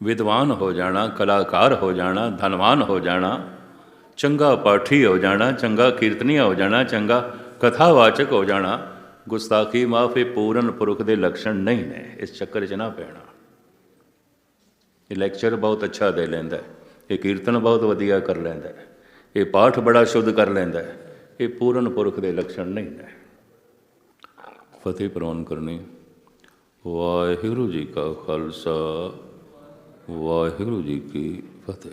ਵਿਦਵਾਨ ਹੋ ਜਾਣਾ, ਕਲਾਕਾਰ ਹੋ ਜਾਣਾ, ਧਨਵਾਨ ਹੋ ਜਾਣਾ, ਚੰਗਾ ਪਾਠੀ ਹੋ ਜਾਣਾ, ਚੰਗਾ ਕੀਰਤਨੀਆ ਹੋ ਜਾਣਾ, ਚੰਗਾ ਕਥਾਵਾਚਕ ਹੋ ਜਾਣਾ, ਗੁਸਤਾਖੀ ਮਾਫੀ ਪੂਰਨ ਪੁਰਖ ਦੇ ਲੱਛਣ ਨਹੀਂ ਨੇ, ਇਸ ਚੱਕਰ 'ਚ ਨਾ ਪੈਣਾ। ਇਹ ਲੈਕਚਰ ਬਹੁਤ ਅੱਛਾ ਦੇ ਲੈਂਦਾ ਇਹ ਕੀਰਤਨ ਬਹੁਤ ਵਧੀਆ ਕਰ ਲੈਂਦਾ ਇਹ ਪਾਠ ਬੜਾ ਸ਼ੁੱਧ ਕਰ ਲੈਂਦਾ ਇਹ ਪੂਰਨ ਪੁਰਖ ਦੇ ਲੱਛਣ ਨਹੀਂ ਨੇ। ਫਤਿਹ ਪ੍ਰਵਾਨ ਕਰਨੀ, ਵਾਹਿਗੁਰੂ ਜੀ ਕਾ ਖਾਲਸਾ। ਵਾਹਿਗੁਰੂ ਜੀ ਕੀ ਫਤਿਹ।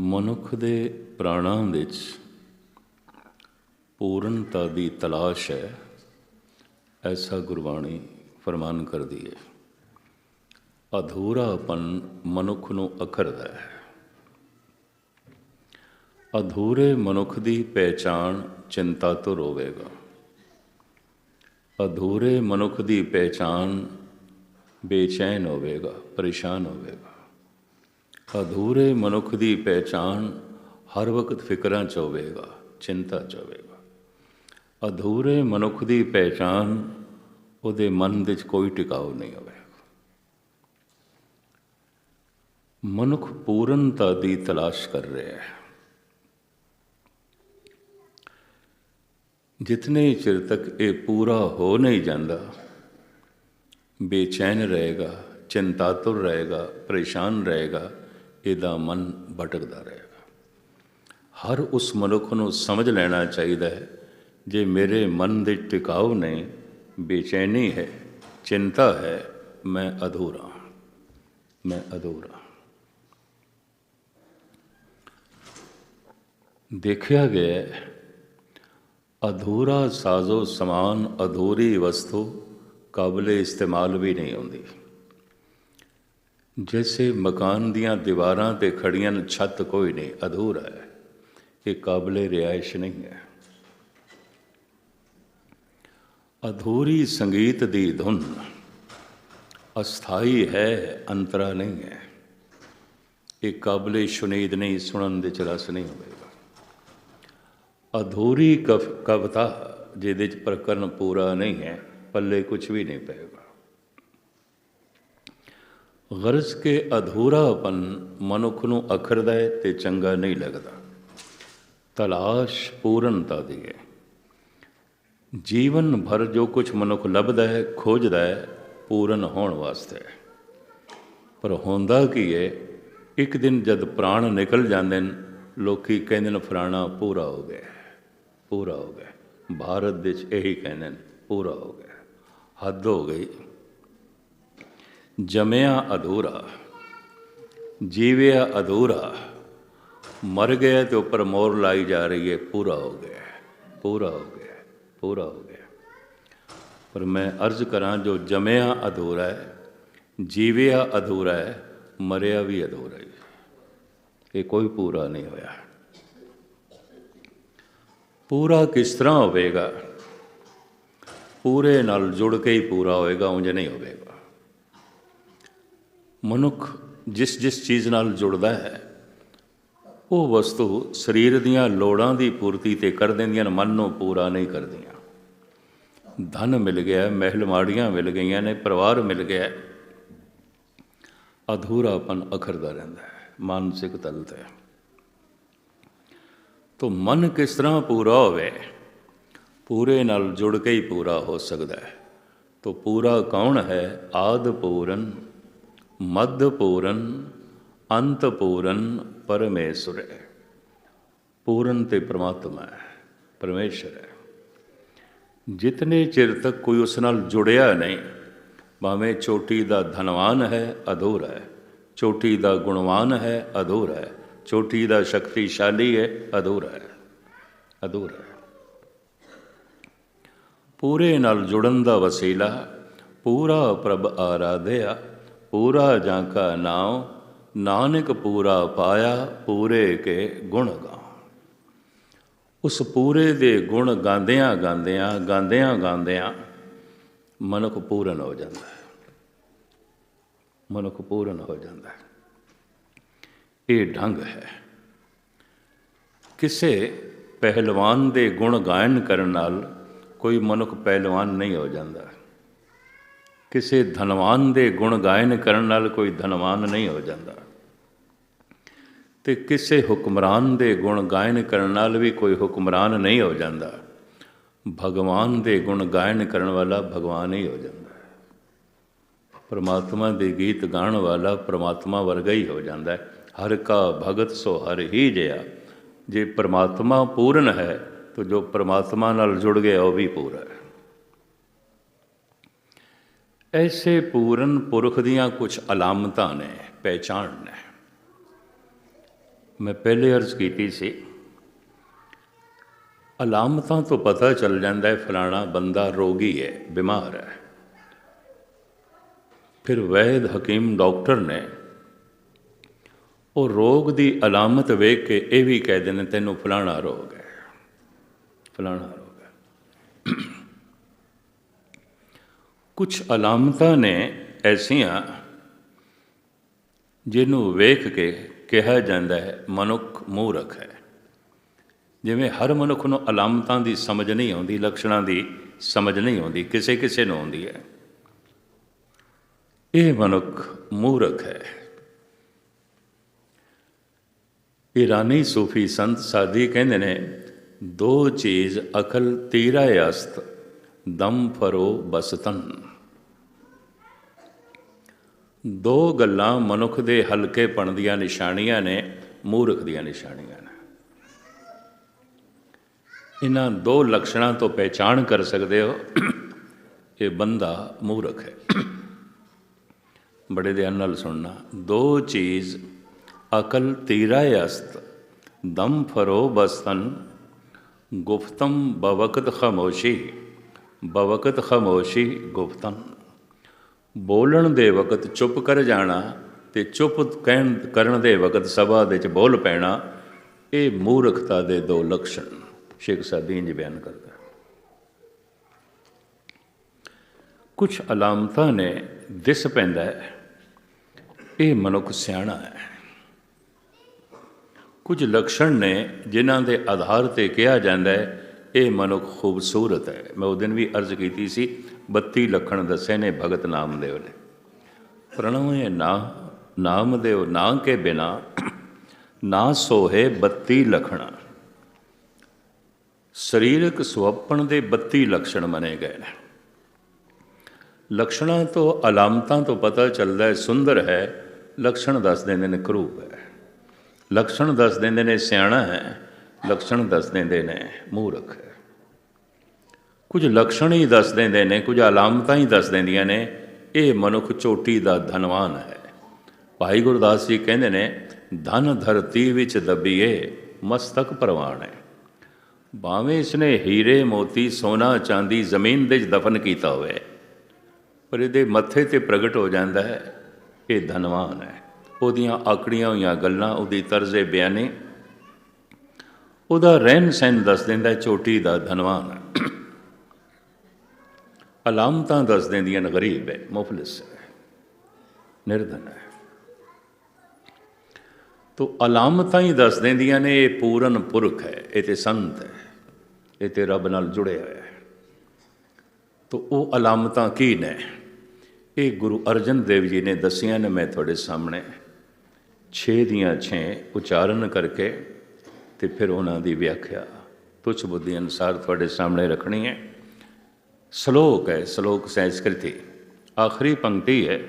ਮਨੁੱਖ ਦੇ ਪ੍ਰਾਣਾਂ ਵਿੱਚ ਪੂਰਨਤਾ ਦੀ ਤਲਾਸ਼ ਹੈ, ਐਸਾ ਗੁਰਬਾਣੀ ਫਰਮਾਨ ਕਰਦੀ ਹੈ। ਅਧੂਰਾਪਨ ਮਨੁੱਖ ਨੂੰ ਅਖਰਦਾ ਹੈ। ਅਧੂਰੇ ਮਨੁੱਖ ਦੀ ਪਹਿਚਾਣ ਚਿੰਤਾ ਤੋਂ ਰੋਵੇਗਾ। ਅਧੂਰੇ ਮਨੁੱਖ ਦੀ ਪਹਿਚਾਣ ਬੇਚੈਨ ਹੋਵੇਗਾ, ਪਰੇਸ਼ਾਨ ਹੋਵੇਗਾ। ਅਧੂਰੇ ਮਨੁੱਖ ਦੀ ਪਹਿਚਾਣ ਹਰ ਵਕਤ ਫਿਕਰਾਂ ਚ ਹੋਵੇਗਾ, ਚਿੰਤਾ ਚ ਹੋਵੇਗਾ। ਅਧੂਰੇ ਮਨੁੱਖ ਦੀ ਪਹਿਚਾਣ ਉਹਦੇ ਮਨ ਵਿੱਚ ਕੋਈ ਟਿਕਾਉ ਨਹੀਂ ਹੋਵੇਗਾ। ਮਨੁੱਖ ਪੂਰਨਤਾ ਦੀ ਤਲਾਸ਼ ਕਰ ਰਿਹਾ ਹੈ। ਜਿਤਨੇ ਚਿਰ ਤੱਕ ਇਹ ਪੂਰਾ ਹੋ ਨਹੀਂ ਜਾਂਦਾ ਬੇਚੈਨ ਰਹੇਗਾ ਚਿੰਤਾਤੁਰ ਰਹੇਗਾ, ਪਰੇਸ਼ਾਨ ਰਹੇਗਾ, ਇਹਦਾ ਮਨ ਭਟਕਦਾ ਰਹੇਗਾ ਹਰ ਉਸ ਮਨੁੱਖ ਨੂੰ ਸਮਝ ਲੈਣਾ ਚਾਹੀਦਾ ਹੈ, ਜੇ ਮੇਰੇ ਮਨ ਦੇ ਟਿਕਾਉ ਨਹੀਂ, ਬੇਚੈਨੀ ਹੈ, ਚਿੰਤਾ ਹੈ, ਮੈਂ ਅਧੂਰਾ ਹਾਂ। ਮੈਂ ਅਧੂਰਾ ਦੇਖਿਆ ਗਿਆ ਅਧੂਰਾ ਸਾਜ਼ੋ ਸਮਾਨ ਅਧੂਰੀ ਵਸਤੂ ਕਾਬਲੇ ਇਸਤੇਮਾਲ ਵੀ ਨਹੀਂ ਹੁੰਦੀ। ਜੈਸੇ ਮਕਾਨ ਦੀਆਂ ਦੀਵਾਰਾਂ ਤੇ ਖੜੀਆਂ ਛੱਤ ਕੋਈ ਨਹੀਂ, ਅਧੂਰਾ ਹੈ ਇਹ ਕਾਬਲੇ ਰਿਹਾਇਸ਼ ਨਹੀਂ ਹੈ। ਅਧੂਰੀ ਸੰਗੀਤ ਦੀ ਧੁਨ ਅਸਥਾਈ ਹੈ, ਅੰਤਰਾ ਨਹੀਂ ਹੈ। ਇਹ ਕਾਬਲੇ ਸ਼ੁਨੀਦ ਨਹੀਂ, ਸੁਣਨ ਦੇ ਚ ਰਸ ਨਹੀਂ ਹੋਵੇਗਾ। ਅਧੂਰੀ ਕਵ, ਕਵਿਤਾ ਜਿਹਦੇ ਚ ਪ੍ਰਕਰਨ ਪੂਰਾ ਨਹੀਂ ਹੈ ਪੱਲੇ ਕੁਝ ਵੀ ਨਹੀਂ ਪਏਗਾ। ਗਰਜ਼ ਕੇ ਅਧੂਰਾਪਨ ਮਨੁੱਖ ਨੂੰ ਅਖਰਦਾ ਹੈ ਤੇ ਚੰਗਾ ਨਹੀਂ ਲੱਗਦਾ। ਤਲਾਸ਼ ਪੂਰਨਤਾ ਦੀ ਹੈ ਜੀਵਨ ਭਰ ਜੋ ਕੁਝ ਮਨੁੱਖ ਲੱਭਦਾ ਹੈ ਖੋਜਦਾ ਹੈ ਪੂਰਨ ਹੋਣ ਵਾਸਤੇ। ਪਰ ਹੁੰਦਾ ਕੀ ਹੈ ਇੱਕ ਦਿਨ ਜਦ ਪ੍ਰਾਣ ਨਿਕਲ ਜਾਂਦੇ ਨੇ, ਲੋਕੀ ਕਹਿੰਦੇ ਨੇ ਫਰਾਣਾ ਪੂਰਾ ਹੋ ਗਿਆ, ਪੂਰਾ ਹੋ ਗਿਆ। ਭਾਰਤ ਵਿੱਚ ਇਹੀ ਕਹਿੰਦੇ ਨੇ, ਪੂਰਾ ਹੋ ਗਿਆ। ਹੱਦ ਹੋ ਗਈ ਜਮਿਆ ਅਧੂਰਾ ਜੀਵਿਆ ਅਧੂਰਾ ਮਰ ਗਿਆ ਤੇ ਉੱਪਰ ਮੋਰ ਲਾਈ ਜਾ ਰਹੀ ਹੈ ਪੂਰਾ ਹੋ ਗਿਆ ਪੂਰਾ ਹੋ ਗਿਆ ਪੂਰਾ ਹੋ ਗਿਆ ਪਰ ਮੈਂ ਅਰਜ਼ ਕਰਾਂ ਜੋ ਜਮਿਆ ਅਧੂਰਾ ਹੈ ਜੀਵਿਆ ਅਧੂਰਾ ਹੈ ਮਰਿਆ ਵੀ ਅਧੂਰਾ ਹੈ ਇਹ ਕੋਈ ਪੂਰਾ ਨਹੀਂ ਹੋਇਆ ਪੂਰਾ ਕਿਸ ਤਰ੍ਹਾਂ ਹੋਵੇਗਾ ਪੂਰੇ ਨਾਲ ਜੁੜ ਕੇ ਹੀ ਪੂਰਾ ਹੋਏਗਾ, ਉਂਝ ਨਹੀਂ ਹੋਵੇਗਾ। ਮਨੁੱਖ ਜਿਸ ਜਿਸ ਚੀਜ਼ ਨਾਲ ਜੁੜਦਾ ਹੈ, ਉਹ ਵਸਤੂ ਸਰੀਰ ਦੀਆਂ ਲੋੜਾਂ ਦੀ ਪੂਰਤੀ ਤੇ ਕਰ ਦਿੰਦੀਆਂ ਨੇ, ਮਨ ਨੂੰ ਪੂਰਾ ਨਹੀਂ ਕਰਦੀਆਂ। ਧਨ ਮਿਲ ਗਿਆ, ਮਹਿਲ ਮਾੜੀਆਂ ਮਿਲ ਗਈਆਂ ਨੇ, ਪਰਿਵਾਰ ਮਿਲ ਗਿਆ। ਅਧੂਰਾਪਨ ਅਖਰਦਾ ਰਹਿੰਦਾ ਹੈ, ਮਾਨਸਿਕ ਤਲ ਤੇ ਤੋ ਮਨ ਕਿਸ ਤਰ੍ਹਾਂ ਪੂਰਾ ਹੋਵੇ ਪੂਰੇ ਨਾਲ ਜੁੜ ਕੇ ਹੀ ਪੂਰਾ ਹੋ ਸਕਦਾ ਹੈ। ਤੋ ਪੂਰਾ ਕੌਣ ਹੈ? ਆਦ ਪੂਰਨ, ਮੱਧ ਪੂਰਨ, ਅੰਤ ਪੂਰਨ, ਪਰਮੇਸ਼ਰ ਹੈ। ਪੂਰਨ ਤੇ ਪ੍ਰਮਾਤਮਾ ਹੈ, ਪਰਮੇਸ਼ਰ ਹੈ। ਜਿਤਨੇ ਚਿਰ ਤੱਕ ਕੋਈ ਉਸ ਨਾਲ ਜੁੜਿਆ ਨਹੀਂ, ਭਾਵੇਂ ਚੋਟੀ ਦਾ ਧਨਵਾਨ ਹੈ, ਅਧੂਰਾ ਹੈ। ਚੋਟੀ ਦਾ ਗੁਣਵਾਨ ਹੈ, ਅਧੂਰਾ ਹੈ। ਚੋਟੀ ਦਾ ਸ਼ਕਤੀਸ਼ਾਲੀ ਹੈ, ਅਧੂਰਾ ਹੈ। ਅਧੂਰਾ ਹੈ। ਪੂਰੇ ਨਾਲ ਜੁੜਨ ਦਾ ਵਸੀਲਾ, ਪੂਰਾ ਪ੍ਰਭ ਆਰਾਧਿਆ, ਪੂਰਾ ਜਾਂ ਕਾ ਨਾਮ ਨਾਨਕ ਪੂਰਾ ਪਾਇਆ, ਪੂਰੇ ਕੇ ਗੁਣ ਗਾ ਉਸ ਪੂਰੇ ਦੇ ਗੁਣ ਗਾਉਂਦਿਆਂ ਗਾਉਂਦਿਆਂ ਗਾਉਂਦਿਆਂ ਗਾਉਂਦਿਆਂ ਮਨੁੱਖ ਪੂਰਨ ਹੋ ਜਾਂਦਾ ਹੈ। ਮਨੁੱਖ ਪੂਰਨ ਹੋ ਜਾਂਦਾ ਹੈ। ਇਹ ਢੰਗ ਹੈ। ਕਿਸੇ ਪਹਿਲਵਾਨ ਦੇ ਗੁਣ ਗਾਇਨ ਕਰਨ ਨਾਲ ਕੋਈ ਮਨੁੱਖ ਪਹਿਲਵਾਨ ਨਹੀਂ ਹੋ ਜਾਂਦਾ। ਕਿਸੇ ਧਨਵਾਨ ਦੇ ਗੁਣ ਗਾਇਨ ਕਰਨ ਨਾਲ ਕੋਈ ਧਨਵਾਨ ਨਹੀਂ ਹੋ ਜਾਂਦਾ। ਤੇ ਕਿਸੇ ਹੁਕਮਰਾਨ ਦੇ ਗੁਣ ਗਾਇਨ ਕਰਨ ਨਾਲ ਵੀ ਕੋਈ ਹੁਕਮਰਾਨ ਨਹੀਂ ਹੋ ਜਾਂਦਾ। ਭਗਵਾਨ ਦੇ ਗੁਣ ਗਾਇਨ ਕਰਨ ਵਾਲਾ ਭਗਵਾਨ ਹੀ ਹੋ ਜਾਂਦਾ। ਪਰਮਾਤਮਾ ਦੇ ਗੀਤ ਗਾਉਣ ਵਾਲਾ ਪਰਮਾਤਮਾ ਵਰਗਾ ਹੀ ਹੋ ਜਾਂਦਾ ਹੈ। ਹਰ ਕਾ ਭਗਤ ਸੋ ਹਰ ਹੀ ਜਿਆ। ਜੇ ਪਰਮਾਤਮਾ ਪੂਰਨ ਹੈ ਤਾਂ ਜੋ ਪਰਮਾਤਮਾ ਨਾਲ ਜੁੜ ਗਿਆ, ਉਹ ਵੀ ਪੂਰਾ ਹੈ। ਐਸੇ ਪੂਰਨ ਪੁਰਖ ਦੀਆਂ ਕੁਝ ਅਲਾਮਤਾਂ ਨੇ, ਪਹਿਚਾਣ ਨੇ। ਮੈਂ ਪਹਿਲੇ ਅਰਜ਼ ਕੀਤੀ ਸੀ, ਅਲਾਮਤਾਂ ਤੋਂ ਪਤਾ ਚੱਲ ਜਾਂਦਾ ਹੈ, ਫਲਾਣਾ ਬੰਦਾ ਰੋਗੀ ਹੈ, ਬਿਮਾਰ ਹੈ। ਫਿਰ ਵੈਦ ਹਕੀਮ ਡਾਕਟਰ ਨੇ, ਉਹ ਰੋਗ ਦੀ ਅਲਾਮਤ ਵੇਖ ਕੇ ਇਹ ਵੀ ਕਹਿ ਦਿੰਦੇ ਤੈਨੂੰ ਫਲਾਣਾ ਰੋਗ ਹੈ। ਫਲਾਣਾ ਰੋਗ ਹੈ ਕੁਝ ਅਲਾਮਤਾਂ ਨੇ ਐਸੀਆਂ ਜਿਹਨੂੰ ਵੇਖ ਕੇ ਕਿਹਾ ਜਾਂਦਾ ਹੈ, ਮਨੁੱਖ ਮੂਰਖ ਹੈ। ਜਿਵੇਂ ਹਰ ਮਨੁੱਖ ਨੂੰ ਅਲਾਮਤਾਂ ਦੀ ਸਮਝ ਨਹੀਂ ਆਉਂਦੀ ਲੱਛਣਾਂ ਦੀ ਸਮਝ ਨਹੀਂ ਆਉਂਦੀ, ਕਿਸੇ ਕਿਸੇ ਨੂੰ ਆਉਂਦੀ ਹੈ। ਇਹ ਮਨੁੱਖ ਮੂਰਖ ਹੈ। ਈਰਾਨੀ ਸੂਫੀ ਸੰਤ ਸਾਦੀ ਕਹਿੰਦੇ ਨੇ ਦੋ ਚੀਜ਼ ਅਕਲ ਤੀਰਾ ਅਸਤ, ਦਮ ਫਰੋ ਬਸਤਨ। ਦੋ ਗੱਲਾਂ ਮਨੁੱਖ ਦੇ ਹਲਕੇਪਣ ਦੀਆਂ ਨਿਸ਼ਾਨੀਆਂ ਨੇ, ਮੂਰਖ ਦੀਆਂ ਨਿਸ਼ਾਨੀਆਂ ਨੇ। ਇਹਨਾਂ ਦੋ ਲਕਸ਼ਣਾਂ ਤੋਂ ਪਹਿਚਾਣ ਕਰ ਸਕਦੇ ਹੋ, ਇਹ ਬੰਦਾ ਮੂਰਖ ਹੈ। ਬੜੇ ਧਿਆਨ ਨਾਲ ਸੁਣਨਾ। ਦੋ ਚੀਜ਼ ਅਕਲ ਤੀਰਾ ਅਸਤ, ਦਮ ਫਰੋ ਬਸਤਨ ਗੁਫਤਮ ਬਵਕਤ ਖਾਮੋਸ਼ੀ ਬਵਕਤ ਖਾਮੋਸ਼ੀ ਗੁਫਤਨ ਬੋਲਣ ਦੇ ਵਕਤ ਚੁੱਪ ਕਰ ਜਾਣਾ ਤੇ ਚੁੱਪ ਕਹਿਣ, ਕਰਨ ਦੇ ਵਕਤ ਸਭਾ ਦੇ ਵਿੱਚ ਬੋਲ ਪੈਣਾ, ਇਹ ਮੂਰਖਤਾ ਦੇ ਦੋ ਲਕਸ਼ਣ, ਸ਼ੇਖ ਸਾਦੀਨ ਜੀ ਬਿਆਨ ਕਰਦਾ ਕੁਝ ਅਲਾਮਤਾਂ ਨੇ ਦਿਸ ਪੈਂਦਾ ਹੈ, ਇਹ ਮਨੁੱਖ ਸਿਆਣਾ ਹੈ। ਕੁਝ ਲਕਸ਼ਣ ਨੇ ਜਿਨ੍ਹਾਂ ਦੇ ਆਧਾਰ ਤੇ ਕਿਹਾ ਜਾਂਦਾ ਹੈ, ਇਹ ਮਨੁੱਖ ਖੂਬਸੂਰਤ ਹੈ। ਮੈਂ ਉਹ ਦਿਨ ਵੀ ਅਰਜ਼ ਕੀਤੀ ਸੀ 32 ਲੱਖਣ ਦੱਸੇ ਨੇ ਭਗਤ ਨਾਮਦੇਵ ਨੇ। ਪ੍ਰਣਵ ਨਾ, ਨਾਮਦੇਵ ਨਾ ਕੇ ਬਿਨਾ, ਨਾ ਸੋਹੇ 32 ਲਖਣਾ। ਸਰੀਰਕ ਸੁਵਪਨ ਦੇ 32 ਲੱਛਣ ਮਨੇ ਗਏ ਨੇ। ਲੱਛਣਾਂ ਤੋਂ ਅਲਾਮਤਾਂ ਤੋਂ ਪਤਾ ਚੱਲਦਾ ਹੈ, ਸੁੰਦਰ ਹੈ ਲੱਛਣ ਦੱਸ ਦਿੰਦੇ ਨੇ ਕਰੂਪ ਹੈ। ਲਕਸ਼ਣ ਦੱਸ ਦਿੰਦੇ ਨੇ, ਸਿਆਣਾ ਹੈ, ਲਕਸ਼ਣ ਦੱਸ ਦਿੰਦੇ ਨੇ, ਮੂਰਖ ਹੈ। ਕੁਝ ਲਕਸ਼ਣ ਹੀ ਦੱਸ ਦਿੰਦੇ ਨੇ, ਕੁਝ ਅਲਾਮਤਾਂ ਹੀ ਦੱਸ ਦਿੰਦੀਆਂ ਨੇ, ਇਹ ਮਨੁੱਖ ਚੋਟੀ ਦਾ ਧਨਵਾਨ ਹੈ। ਭਾਈ ਗੁਰਦਾਸ ਜੀ ਕਹਿੰਦੇ ਨੇ, ਧਨ ਧਰਤੀ ਵਿੱਚ ਦਬੀਏ, ਮਸਤਕ ਪ੍ਰਵਾਨ ਹੈ। ਭਾਵੇਂ ਇਸਨੇ ਹੀਰੇ, ਮੋਤੀ, ਸੋਨਾ, ਚਾਂਦੀ ਜ਼ਮੀਨ ਦੇ ਵਿੱਚ ਦਫਨ ਕੀਤਾ ਹੋਵੇ, ਪਰ ਇਹਦੇ ਮੱਥੇ ਤੇ ਪ੍ਰਗਟ ਹੋ ਜਾਂਦਾ ਹੈ, ਇਹ ਧਨਵਾਨ ਹੈ। ਉਹਦੀਆਂ ਆਕੜੀਆਂ ਹੋਈਆਂ ਗੱਲਾਂ, ਉਹਦੀ ਤਰਜ਼ੇ ਬਿਆਨੇ, ਉਹਦਾ ਰਹਿਣ ਸਹਿਣ ਦੱਸ ਦਿੰਦਾ ਚੋਟੀ ਦਾ ਧਨਵਾਨ। ਅਲਾਮਤਾਂ ਦੱਸ ਦਿੰਦੀਆਂ ਨੇ, ਗਰੀਬ ਹੈ, ਮੁਫਲਿਸ ਹੈ, ਨਿਰਧਨ ਹੈ। ਤੋ ਅਲਾਮਤਾਂ ਹੀ ਦੱਸ ਦਿੰਦੀਆਂ ਨੇ, ਇਹ ਪੂਰਨ ਪੁਰਖ ਹੈ, ਇਹ ਤੇ ਸੰਤ ਹੈ, ਇਹ ਤੇ ਰੱਬ ਨਾਲ ਜੁੜਿਆ ਹੋਇਆ ਹੈ। ਤੋ ਉਹ ਅਲਾਮਤਾਂ ਕੀ ਨੇ? ਇਹ ਗੁਰੂ ਅਰਜਨ ਦੇਵ ਜੀ ਨੇ ਦੱਸੀਆਂ ਨੇ, ਮੈਂ ਤੁਹਾਡੇ ਸਾਹਮਣੇ। 6 ਦੀਆਂ 6 ਉਚਾਰਨ ਕਰਕੇ ਤੇ ਫਿਰ ਉਹਨਾਂ ਦੀ ਵਿਆਖਿਆ। ਤੁਛ ਬੁੱਧੀ ਅਨਸਾਰ ਤੁਹਾਡੇ ਸਾਹਮਣੇ ਰੱਖਣੀ ਹੈ। ਸ਼ਲੋਕ ਹੈ, ਸ਼ਲੋਕ ਸੰਸਕ੍ਰਿਤੀ। ਆਖਰੀ ਪੰਕਤੀ ਹੈ,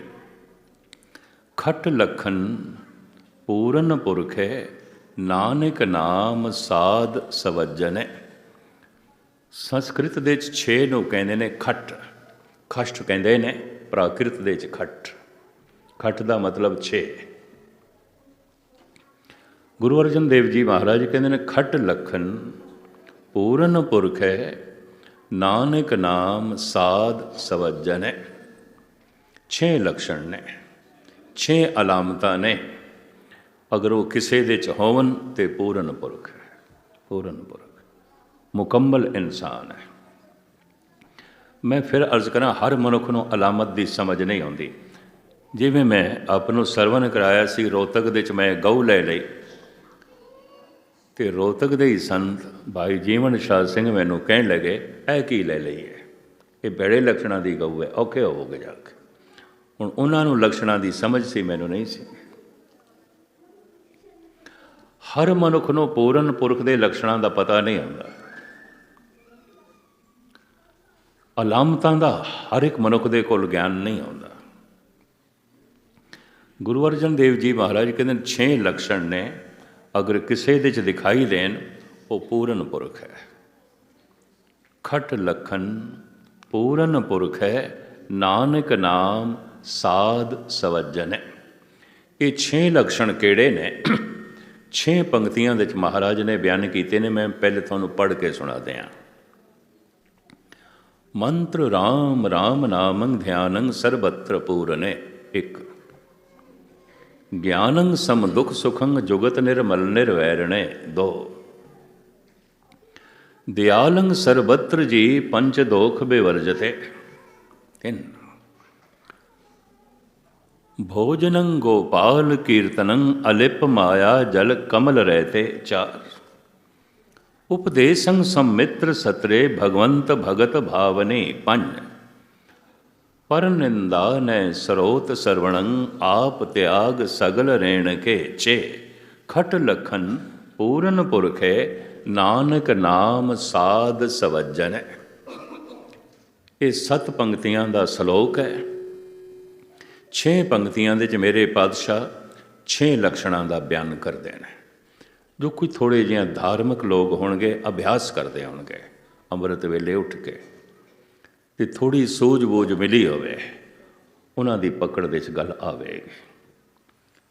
ਖਟ ਲਖਨ ਪੂਰਨ ਪੁਰਖ ਹੈ ਨਾਨਕ ਨਾਮ ਸਾਧ ਸਵਜਨ ਸੰਸਕ੍ਰਿਤ ਦੇ ਵਿੱਚ 6 ਨੂੰ ਕਹਿੰਦੇ ਨੇ ਖਟ। ਖਸ਼ਟ ਕਹਿੰਦੇ ਨੇ, ਪ੍ਰਾਕ੍ਰਿਤ ਦੇ ਵਿੱਚ ਖਟ। ਖਟ ਦਾ ਮਤਲਬ 6 ਗੁਰੂ ਅਰਜਨ ਦੇਵ ਜੀ ਮਹਾਰਾਜ ਕਹਿੰਦੇ ਨੇ, ਖੱਟ ਲਖਨ ਪੂਰਨ ਪੁਰਖ ਹੈ, ਨਾਨਕ ਨਾਮ ਸਾਧ ਸਵਜਨ ਹੈ। 6 ਲਕਸ਼ਣ ਨੇ, ਛੇ ਅਲਾਮਤਾਂ ਨੇ, ਅਗਰ ਉਹ ਕਿਸੇ ਦੇ ਚ ਹੋਵਨ ਤੇ ਪੂਰਨ ਪੁਰਖ ਹੈ, ਪੂਰਨ ਪੁਰਖ, ਮੁਕੰਮਲ ਇਨਸਾਨ ਹੈ। ਮੈਂ ਫਿਰ ਅਰਜ਼ ਕਰਾਂ, ਹਰ ਮਨੁੱਖ ਨੂੰ ਅਲਾਮਤ ਦੀ ਸਮਝ ਨਹੀਂ ਆਉਂਦੀ। ਜਿਵੇਂ ਮੈਂ ਆਪ ਨੂੰ ਸਰਵਨ ਕਰਾਇਆ ਸੀ, ਰੋਤਕ ਦੇ ਚ ਮੈਂ ਗਊ ਲੈ ਲਈ ਤੇ ਰੋਤਕ ਦੇ ਹੀ ਸੰਤ ਭਾਈ ਜੀਵਨ ਸ਼ਾਹ ਸਿੰਘ ਮੈਨੂੰ ਕਹਿਣ ਲੱਗੇ, ਇਹ ਕੀ ਲੈ ਲਈਏ ਇਹ ਬੜੇ ਲੱਛਣਾਂ ਦੀ ਗਊ ਹੈ, ਔਖੇ ਹੋਵੋਗੇ ਜਾ ਕੇ ਹੁਣ ਉਹਨਾਂ ਨੂੰ ਲੱਛਣਾਂ ਦੀ ਸਮਝ ਸੀ, ਮੈਨੂੰ ਨਹੀਂ ਸੀ। ਹਰ ਮਨੁੱਖ ਨੂੰ ਪੂਰਨ ਪੁਰਖ ਦੇ ਲੱਛਣਾਂ ਦਾ ਪਤਾ ਨਹੀਂ ਹੁੰਦਾ। ਅਲਾਮਤਾਂ ਦਾ ਹਰ ਇੱਕ ਮਨੁੱਖ ਦੇ ਕੋਲ ਗਿਆਨ ਨਹੀਂ ਹੁੰਦਾ ਗੁਰੂ ਅਰਜਨ ਦੇਵ ਜੀ ਮਹਾਰਾਜ ਕਹਿੰਦੇ ਛੇ ਲਕਸ਼ਣ ਨੇ ਅਗਰ ਕਿਸੇ ਦੇ ਚ ਦਿਖਾਈ ਦੇਣ, ਉਹ ਪੂਰਨ ਪੁਰਖ ਹੈ। ਖਟ ਲਖਨ ਪੂਰਨ ਪੁਰਖ ਹੈ, ਨਾਨਕ ਨਾਮ ਸਾਧ ਸਵਜਨ ਇਹ ਛੇ ਲਕਸ਼ਣ ਕਿਹੜੇ ਨੇ? ਛੇ ਪੰਕਤੀਆਂ ਵਿੱਚ ਮਹਾਰਾਜ ਨੇ ਬਿਆਨ ਕੀਤੇ ਨੇ, ਮੈਂ ਪਹਿਲੇ ਤੁਹਾਨੂੰ ਪੜ੍ਹ ਕੇ ਸੁਣਾ ਦਿਆਂ। ਮੰਤਰ RAM RAM ਨਾਮੰ ਧਿਆਨੰ ਸਰਬਤਰ ਪੂਰਨੇ ਇੱਕ। ਗਿਆਨੰ ਸਮ ਦੁਖ ਸੁਖੰ ਜੁਗਤ ਨਿਰਮਲ ਨਿਰਵੈਰਣੇ ਦੋ। ਦਿਆਲੰ ਸਰਬਤਰ ਜੀ ਪੰਚ ਦੋਖ ਬਿਵਰਜਤੇ। ਤਿੰਨ। ਭੋਜਨੰ ਗੋਪਾਲ ਕੀਰਤਨੰ ਅਲਿਪ ਮਾਇਆ ਜਲ ਕਮਲ ਰਹਤੇ ਚਾਰ। ਉਪਦੇਸੰ ਸੰਮਿਤ੍ਰ ਸਤਰੇ ਭਗਵੰਤ ਭਗਤ ਭਾਵਨੇ। ਪੰਜ। ਪਰ ਨਿੰਦਾ ਨੈ ਸਰੋਤ ਸਰਵਣੰ, ਆਪ ਤਿਆਗ ਸਗਲ ਰੇਣ ਕੇ ਚੇ। ਖਟ ਲਖਨ ਪੂਰਨ ਪੁਰਖੇ, ਨਾਨਕ ਨਾਮ ਸਾਧ ਸਵਜਨ। ਇਹ ਸਤ ਪੰਕਤੀਆਂ ਦਾ ਸ਼ਲੋਕ ਹੈ। ਛੇ ਪੰਕਤੀਆਂ ਦੇ ਚ ਮੇਰੇ ਪਾਤਸ਼ਾਹ ਛੇ ਲਕਸ਼ਣਾਂ ਦਾ ਬਿਆਨ ਕਰਦੇ ਨੇ ਜੋ ਕੋਈ ਥੋੜੇ ਜਿਹਾ ਧਾਰਮਿਕ ਲੋਕ ਹੋਣਗੇ, ਅਭਿਆਸ ਕਰਦੇ ਹੋਣਗੇ, ਅੰਮ੍ਰਿਤ ਵੇਲੇ ਉੱਠ ਕੇ। ਤੇ ਥੋੜੀ ਸੋਝ ਬੋਝ ਮਿਲੀ ਹੋਵੇ, ਉਹਨਾਂ ਦੀ ਪਕੜ ਵਿੱਚ ਗੱਲ ਆਵੇਗੀ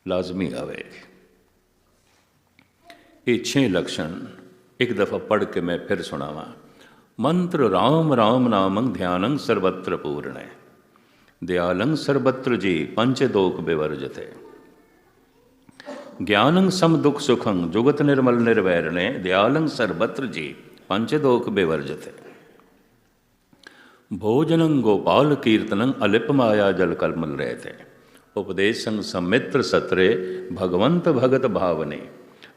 ਲਾਜ਼ਮੀ ਆਵੇਗੀ ਇਹ ਛੇ ਲਕਸ਼ਣ ਇੱਕ ਦਫਾ ਪੜ੍ਹ ਕੇ ਮੈਂ ਫਿਰ ਸੁਣਾਵਾਂ। ਮੰਤਰ ਰਾਮ ਰਾਮ ਨਾਮੰ ਧਿਆਨੰ ਸਰਬਤਰ ਪੂਰਣੈ। ਦਿਆਲੰ ਸਰਬਤਰ ਜੀ ਪੰਚ ਦੋਖ ਬਿਵਰਜਤੇ। ਗਿਆਨੰ ਸਮ ਦੁਖ ਸੁਖੰ ਜੁਗਤ ਨਿਰਮਲ ਨਿਰਵੈਰਣੇ। ਦਿਆਲੰ ਸਰਬਤਰ ਜੀ ਪੰਚ ਦੋਖ ਬਿਵਰਜਤੇ। ਭੋਜਨੰ ਗੋਪਾਲ ਕੀਰਤਨੰ ਅਲਿਪ ਮਾਇਆ ਜਲ ਕਲਮਲ ਰਹਤੇ ਉਪਦੇਸ਼ੰ ਸਮਿਤ੍ਰ ਸਤਰੇ ਭਗਵੰਤ ਭਗਤ ਭਾਵਨੇ।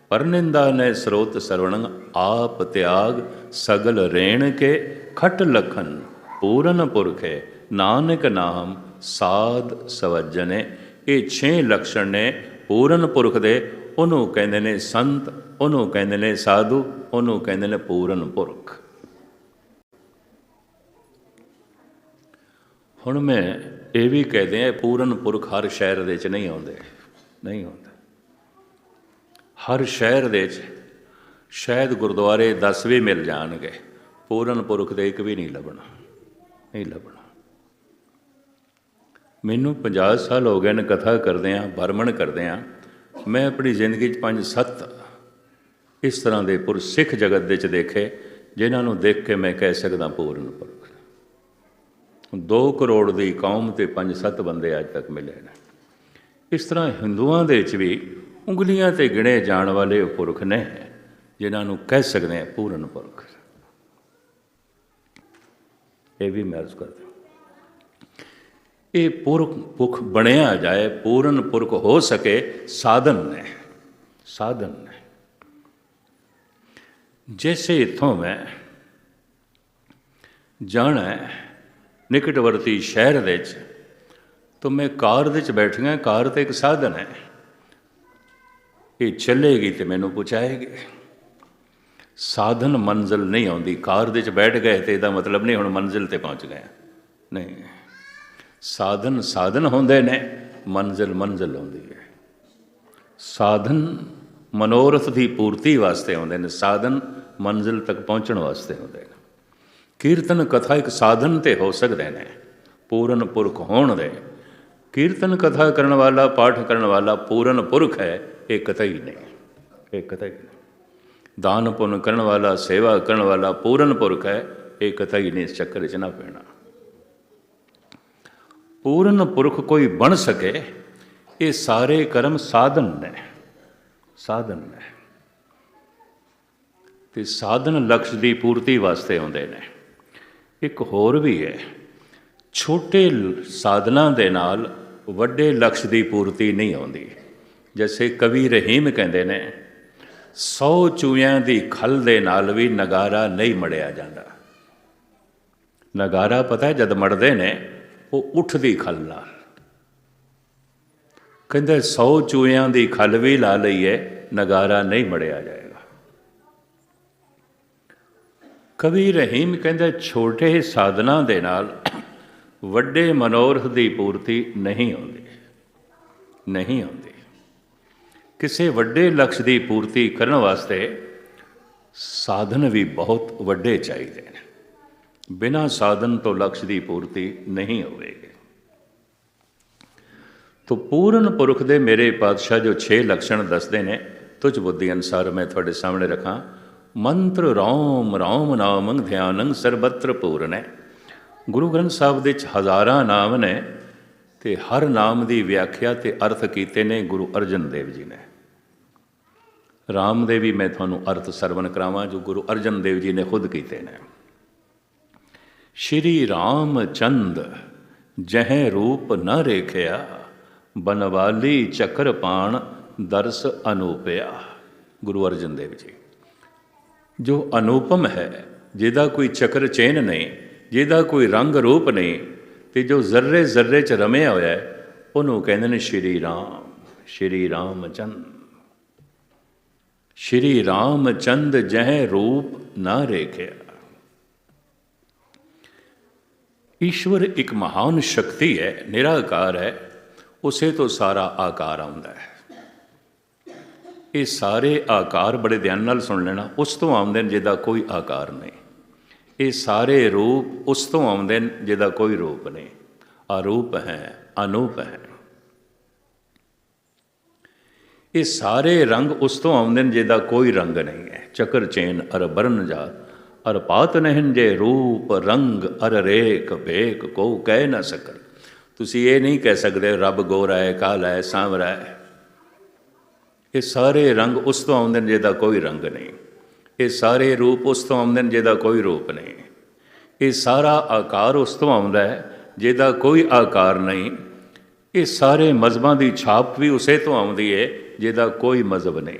ਪਰਨਿੰਦਾ ਨੇ ਸਰੋਤ ਸਰਵਣੰ ਆਪ ਤਿਆਗ, ਸਗਲ ਰੇਣ ਕੇ ਖਟ ਲਖਨ, ਪੂਰਨ ਪੁਰਖੇ ਨਾਨਕ ਨਾਮ ਸਾਧ ਸਵਜਨੇ। ਇਹ ਛੇ ਲਕਸ਼ਣ ਨੇ ਪੂਰਨ ਪੁਰਖ ਦੇ, ਉਹਨੂੰ ਕਹਿੰਦੇ ਨੇ ਸੰਤ, ਉਹਨੂੰ ਕਹਿੰਦੇ ਨੇ ਸਾਧੂ, ਉਹਨੂੰ ਕਹਿੰਦੇ ਨੇ ਪੂਰਨ ਪੁਰਖ। ਹੁਣ ਮੈਂ ਇਹ ਵੀ ਕਹਦੇ ਆ ਪੂਰਨ ਪੁਰਖ ਹਰ ਸ਼ਹਿਰ ਦੇ ਵਿੱਚ ਨਹੀਂ ਆਉਂਦੇ। ਨਹੀਂ ਆਉਂਦੇ। ਹਰ ਸ਼ਹਿਰ ਦੇ 'ਚ ਸ਼ਾਇਦ ਗੁਰਦੁਆਰੇ 10 ਵੀ ਮਿਲ ਜਾਣਗੇ। ਪੂਰਨ ਪੁਰਖ ਦੇ ਇੱਕ ਵੀ ਨਹੀਂ ਲੱਭਣਾ। ਨਹੀਂ ਲੱਭਣਾ। ਮੈਨੂੰ 50 ਸਾਲ ਹੋ ਗਏ ਨੇ ਕਥਾ ਕਰਦੇ ਆ ਭਰਮਣ ਕਰਦੇ ਆ। ਮੈਂ ਆਪਣੀ ਜ਼ਿੰਦਗੀ 'ਚ ਪੰਜ ਸੱਤ ਇਸ ਤਰ੍ਹਾਂ ਦੇ ਪੁਰ ਸਿੱਖ ਜਗਤ ਦੇ 'ਚ ਦੇਖੇ, ਜਿਨ੍ਹਾਂ ਨੂੰ ਦੇਖ ਕੇ ਮੈਂ ਕਹਿ ਸਕਦਾ ਪੂਰਨ ਪੁਰਖ। 2 ਕਰੋੜ ਦੀ ਕੌਮ ਤੇ 5-7 ਬੰਦੇ ਅੱਜ ਤੱਕ ਮਿਲੇ ਨੇ। ਇਸ ਤਰ੍ਹਾਂ ਹਿੰਦੂਆਂ ਦੇ ਵਿੱਚ ਵੀ ਉਂਗਲੀਆਂ ਤੇ ਗਿਣੇ ਜਾਣ ਵਾਲੇ ਪੁਰਖ ਨੇ, ਜਿਨ੍ਹਾਂ ਨੂੰ ਕਹਿ ਸਕਦੇ ਆ ਪੂਰਨ ਪੁਰਖ। ਇਹ ਵੀ ਮੈਂ ਅਰਜ਼ ਕਰਦਾ ਇਹ ਪੁਰਖ ਪੁਖ ਬਣਿਆ ਜਾਏ, ਪੂਰਨ ਪੁਰਖ ਹੋ ਸਕੇ, ਸਾਧਨ ਨੇ ਸਾਧਨ ਨੇ। ਜੈਸੇ ਇਥੋਂ ਮੈਂ ਜਾਣਾ ਹੈ ਨਿਕਟਵਰਤੀ ਸ਼ਹਿਰ ਦੇ ਵਿੱਚ। ਤਾਂ ਮੈਂ ਕਾਰ ਦੇ ਵਿੱਚ ਬੈਠੀਆਂ, ਕਾਰ ਤੇ ਇੱਕ ਸਾਧਨ ਹੈ। ਇਹ ਚੱਲੇਗੀ ਤੇ ਮੈਨੂੰ ਪਹੁੰਚਾਏਗੀ ਸਾਧਨ ਮੰਜ਼ਿਲ ਨਹੀਂ ਆਉਂਦੀ। ਕਾਰ ਦੇ ਵਿੱਚ ਬੈਠ ਗਏ ਤੇ ਇਹਦਾ ਮਤਲਬ ਨਹੀਂ ਹੁਣ ਮੰਜ਼ਿਲ ਤੇ ਪਹੁੰਚ ਗਏ। ਨਹੀਂ। ਸਾਧਨ ਸਾਧਨ ਹੁੰਦੇ ਨੇ, ਮੰਜ਼ਿਲ ਮੰਜ਼ਿਲ ਹੁੰਦੀ ਹੈ। ਸਾਧਨ ਮਨੋਰਥ ਦੀ ਪੂਰਤੀ ਵਾਸਤੇ ਆਉਂਦੇ ਨੇ। ਸਾਧਨ ਮੰਜ਼ਿਲ ਤੱਕ ਪਹੁੰਚਣ ਵਾਸਤੇ ਆਉਂਦੇ ਨੇ। ਕੀਰਤਨ ਕਥਾ ਇੱਕ ਸਾਧਨ ਤੇ ਹੋ ਸਕਦੇ ਨੇ, ਪੂਰਨ ਪੁਰਖ ਹੋਣ ਦੇ। ਕੀਰਤਨ ਕਥਾ ਕਰਨ ਵਾਲਾ, ਪਾਠ ਕਰਨ ਵਾਲਾ ਪੂਰਨ ਪੁਰਖ ਹੈ, ਇਹ ਕਤਈ ਨਹੀਂ, ਇਹ ਕਤਈ ਨਹੀਂ। ਦਾਨ ਪੁੰਨ ਕਰਨ ਵਾਲਾ, ਸੇਵਾ ਕਰਨ ਵਾਲਾ ਪੂਰਨ ਪੁਰਖ ਹੈ, ਇਹ ਕਤਈ ਨਹੀਂ, ਇਸ ਚੱਕਰ ਵਿੱਚ ਨਾ ਪੈਣਾ। ਪੂਰਨ ਪੁਰਖ ਕੋਈ ਬਣ ਸਕੇ, ਇਹ ਸਾਰੇ ਕਰਮ ਸਾਧਨ ਨੇ ਸਾਧਨ ਨੇ। ਤੇ ਸਾਧਨ ਲਕਸ਼ ਦੀ ਪੂਰਤੀ ਵਾਸਤੇ ਹੁੰਦੇ ਨੇ। ਇੱਕ ਹੋਰ ਵੀ ਹੈ। ਛੋਟੇ ਸਾਧਨਾ ਦੇ ਨਾਲ ਵੱਡੇ ਲਕਸ਼ ਦੀ ਪੂਰਤੀ ਨਹੀਂ ਆਉਂਦੀ। ਜਿਵੇਂ ਕਵੀ ਰਹੀਮ ਕਹਿੰਦੇ ਨੇ 100 ਚੂਹਿਆਂ ਦੀ ਖਲ ਦੇ ਨਾਲ ਵੀ ਨਗਾਰਾ ਨਹੀਂ ਮੜਿਆ ਜਾਂਦਾ। ਨਗਾਰਾ ਪਤਾ ਜਦ ਮੜਦੇ ਨੇ, ਉਹ ਉੱਠਦੀ ਖਲ ਨਾਲ। ਕਹਿੰਦੇ 100 ਚੂਹਿਆਂ ਦੀ ਖਲ ਵੀ ਲਾ ਲਈਏ, ਨਗਾਰਾ ਨਹੀਂ ਮੜਿਆ ਜਾਏਗਾ। ਕਵੀ ਰਹੀਮ ਕਹਿੰਦਾ, ਛੋਟੇ ਸਾਧਨਾ ਦੇ ਨਾਲ ਵੱਡੇ ਮਨੋਰਥ ਦੀ ਪੂਰਤੀ ਨਹੀਂ ਹੁੰਦੀ ਨਹੀਂ ਹੁੰਦੀ ਕਿਸੇ ਵੱਡੇ ਲਕਸ਼ ਦੀ ਪੂਰਤੀ ਕਰਨ ਵਾਸਤੇ ਸਾਧਨ ਵੀ ਬਹੁਤ ਵੱਡੇ ਚਾਹੀਦੇ ਨੇ। ਬਿਨਾਂ ਸਾਧਨ ਤੋਂ ਲਕਸ਼ ਦੀ ਪੂਰਤੀ ਨਹੀਂ ਹੋਵੇਗੀ। ਤੋ ਪੂਰਨ ਪੁਰਖ ਦੇ ਮੇਰੇ ਪਾਤਸ਼ਾਹ ਜੋ 6 ਲਕਸ਼ਣ ਦੱਸਦੇ ਨੇ, ਤੁਝ ਬੁੱਧੀ ਅਨਸਾਰ ਮੈਂ ਤੁਹਾਡੇ ਸਾਹਮਣੇ ਰੱਖਾਂ। ਮੰਤਰ ਰਾਮ ਰਾਮ ਨਾਮੰ ਧਿਆਨੰ ਸਰਬਤਰ ਪੂਰਨ। ਹੈ ਗੁਰੂ ਗ੍ਰੰਥ ਸਾਹਿਬ ਦੇ ਵਿੱਚ ਹਜ਼ਾਰਾਂ ਨਾਮ ਨੇ ਤੇ ਹਰ ਨਾਮ ਦੀ ਵਿਆਖਿਆ ਤੇ ਅਰਥ ਕੀਤੇ ਨੇ ਗੁਰੂ ਅਰਜਨ ਦੇਵ ਜੀ ਨੇ। ਰਾਮ ਦੇ ਵੀ ਮੈਂ ਤੁਹਾਨੂੰ ਅਰਥ ਸਰਵਨ ਕਰਾਵਾਂ, ਜੋ ਗੁਰੂ ਅਰਜਨ ਦੇਵ ਜੀ ਨੇ ਖੁਦ ਕੀਤੇ ਨੇ। ਸ਼੍ਰੀ ਰਾਮ ਚੰਦ ਜਹ ਰੂਪ ਨ ਰੇਖਿਆ, ਬਨਵਾਲੀ ਚਕਰ ਪਾਣ ਦਰਸ ਅਨੂਪਿਆ। ਗੁਰੂ ਅਰਜਨ ਦੇਵ ਜੀ। ਜੋ ਅਨੂਪਮ ਹੈ, ਜਿਹਦਾ ਕੋਈ ਚਕਰ ਚੇਨ ਨਹੀਂ, ਜਿਹਦਾ ਕੋਈ ਰੰਗ ਰੂਪ ਨਹੀਂ, ਤੇ ਜੋ ਜ਼ਰਰੇ ਜ਼ਰਰੇ ਚ ਰਮਿਆ ਹੋਇਆ ਹੈ, ਉਹਨੂੰ ਕਹਿੰਦੇ ਨੇ ਸ਼੍ਰੀ ਰਾਮ ਸ਼੍ਰੀ ਰਾਮ ਚੰਦ ਸ਼੍ਰੀ ਰਾਮ ਚੰਦ ਜਹ ਰੂਪ ਨਾ ਰੇਖਿਆ। ਈਸ਼ਵਰ ਇੱਕ ਮਹਾਨ ਸ਼ਕਤੀ ਹੈ, ਨਿਰਾਕਾਰ ਹੈ, ਉਸੇ ਤੋਂ ਸਾਰਾ ਆਕਾਰ ਆਉਂਦਾ ਹੈ। ਇਹ ਸਾਰੇ ਆਕਾਰ ਬੜੇ ਧਿਆਨ ਨਾਲ ਸੁਣ ਲੈਣਾ, ਉਸ ਤੋਂ ਆਉਂਦੇ ਨੇ ਜਿਹਦਾ ਕੋਈ ਆਕਾਰ ਨਹੀਂ। ਇਹ ਸਾਰੇ ਰੂਪ ਉਸ ਤੋਂ ਆਉਂਦੇ ਨੇ ਜਿਹਦਾ ਕੋਈ ਰੂਪ ਨਹੀਂ। ਅਰੂਪ ਹੈ, ਅਨੂਪ ਹੈ। ਇਹ ਸਾਰੇ ਰੰਗ ਉਸ ਤੋਂ ਆਉਂਦੇ ਨੇ ਜਿਹਦਾ ਕੋਈ ਰੰਗ ਨਹੀਂ ਹੈ। ਚਕਰ ਚੇਨ ਅਰ ਬਰਨ ਜਾਤ ਅਰ ਪਾਤ ਨਹਿਨ ਜੇ ਰੂਪ ਰੰਗ ਅਰ ਰੇਖ ਭੇਕ ਕੋ ਕਹਿ ਨਾ ਸਕਰ। ਤੁਸੀਂ ਇਹ ਨਹੀਂ ਕਹਿ ਸਕਦੇ, ਰੱਬ ਗੋਰਾ ਹੈ, ਕਾਲਾ ਹੈ, ਸਾਂਵਰਾ ਹੈ। ਇਹ ਸਾਰੇ ਰੰਗ ਉਸ ਤੋਂ ਆਉਂਦੇ ਨੇ ਜਿਹਦਾ ਕੋਈ ਰੰਗ ਨਹੀਂ। ਇਹ ਸਾਰੇ ਰੂਪ ਉਸ ਤੋਂ ਆਉਂਦੇ ਨੇ ਜਿਹਦਾ ਕੋਈ ਰੂਪ ਨਹੀਂ। ਇਹ ਸਾਰਾ ਆਕਾਰ ਉਸ ਤੋਂ ਆਉਂਦਾ ਹੈ ਜਿਹਦਾ ਕੋਈ ਆਕਾਰ ਨਹੀਂ। ਇਹ ਸਾਰੇ ਮਜ਼ਬਾਂ ਦੀ ਛਾਪ ਵੀ ਉਸੇ ਤੋਂ ਆਉਂਦੀ ਹੈ ਜਿਹਦਾ ਕੋਈ ਮਜ਼ਹਬ ਨਹੀਂ।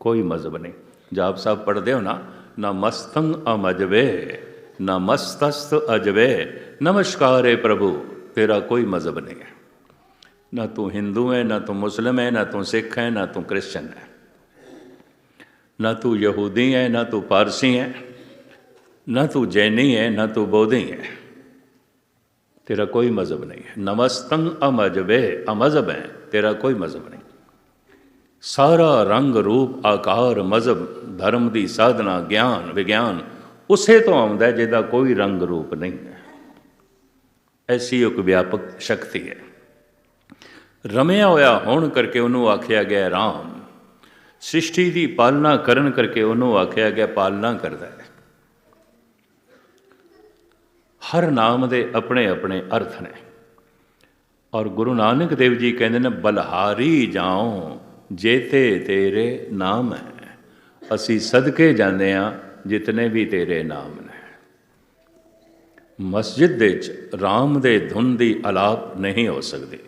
ਕੋਈ ਮਜ਼ਹਬ ਨਹੀਂ। ਜਾਪ ਸਾਹਿਬ ਪੜ੍ਹਦੇ ਹੋ ਨਾ ਨਾ ਮਸਤੰ ਅਮਜਵੇ ਨਾ ਮਸਤਸਤ ਅਜਵੇ, ਨਮਸਕਾਰ ਹੈ ਪ੍ਰਭੂ, ਤੇਰਾ ਕੋਈ ਮਜ਼ਹਬ ਨਹੀਂ ਹੈ। ਨਾ ਤੂੰ ਹਿੰਦੂ ਹੈ ਨਾ ਤੂੰ ਮੁਸਲਮ ਹੈ ਨਾ ਤੂੰ ਸਿੱਖ ਹੈ ਨਾ ਤੂੰ ਕ੍ਰਿਸਚਨ ਹੈ ਨਾ ਤੂੰ ਯਹੂਦੀ ਹੈ ਨਾ ਤੂੰ ਪਾਰਸੀ ਹੈ ਨਾ ਤੂੰ ਜੈਨੀ ਹੈ ਨਾ ਤੂੰ ਬੋਧੀ ਹੈ ਤੇਰਾ ਕੋਈ ਮਜ਼ਹਬ ਨਹੀਂ ਹੈ ਨਮਸਤੰ ਅਮਜਵੇ ਅਮਜ਼ਹਬ ਹੈ ਤੇਰਾ ਕੋਈ ਮਜ਼ਹਬ ਨਹੀਂ ਸਾਰਾ ਰੰਗ ਰੂਪ ਆਕਾਰ ਮਜ਼ਹਬ ਧਰਮ ਦੀ ਸਾਧਨਾ ਗਿਆਨ ਵਿਗਿਆਨ ਉਸੇ ਤੋਂ ਆਉਂਦਾ ਜਿਹਦਾ ਕੋਈ ਰੰਗ ਰੂਪ ਨਹੀਂ ਹੈ ਐਸੀ ਇੱਕ ਵਿਆਪਕ ਸ਼ਕਤੀ ਹੈ ਰਮਿਆ ਹੋਇਆ ਹੋਣ ਕਰਕੇ ਉਹਨੂੰ ਆਖਿਆ ਗਿਆ ਰਾਮ। ਸ੍ਰਿਸ਼ਟੀ ਦੀ ਪਾਲਣਾ ਕਰਨ ਕਰਕੇ ਉਹਨੂੰ ਆਖਿਆ ਗਿਆ ਪਾਲਣਾ ਕਰਦਾ ਹੈ। ਹਰ ਨਾਮ ਦੇ ਆਪਣੇ ਆਪਣੇ ਅਰਥ ਨੇ। ਔਰ ਗੁਰੂ ਨਾਨਕ ਦੇਵ ਜੀ ਕਹਿੰਦੇ ਨੇ, ਬਲਹਾਰੀ ਜਾਉ, ਜੇਤੇ ਤੇਰੇ ਨਾਮ ਹੈ। ਅਸੀਂ ਸਦਕੇ ਜਾਂਦੇ ਆ ਜਿਤਨੇ ਵੀ ਤੇਰੇ ਨਾਮ ਨੇ। ਮਸਜਿਦ ਦੇ ਵਿੱਚ ਰਾਮ ਦੇ ਧੁਨ ਦੀ ਅਲਾਪ ਨਹੀਂ ਹੋ ਸਕਦੀ।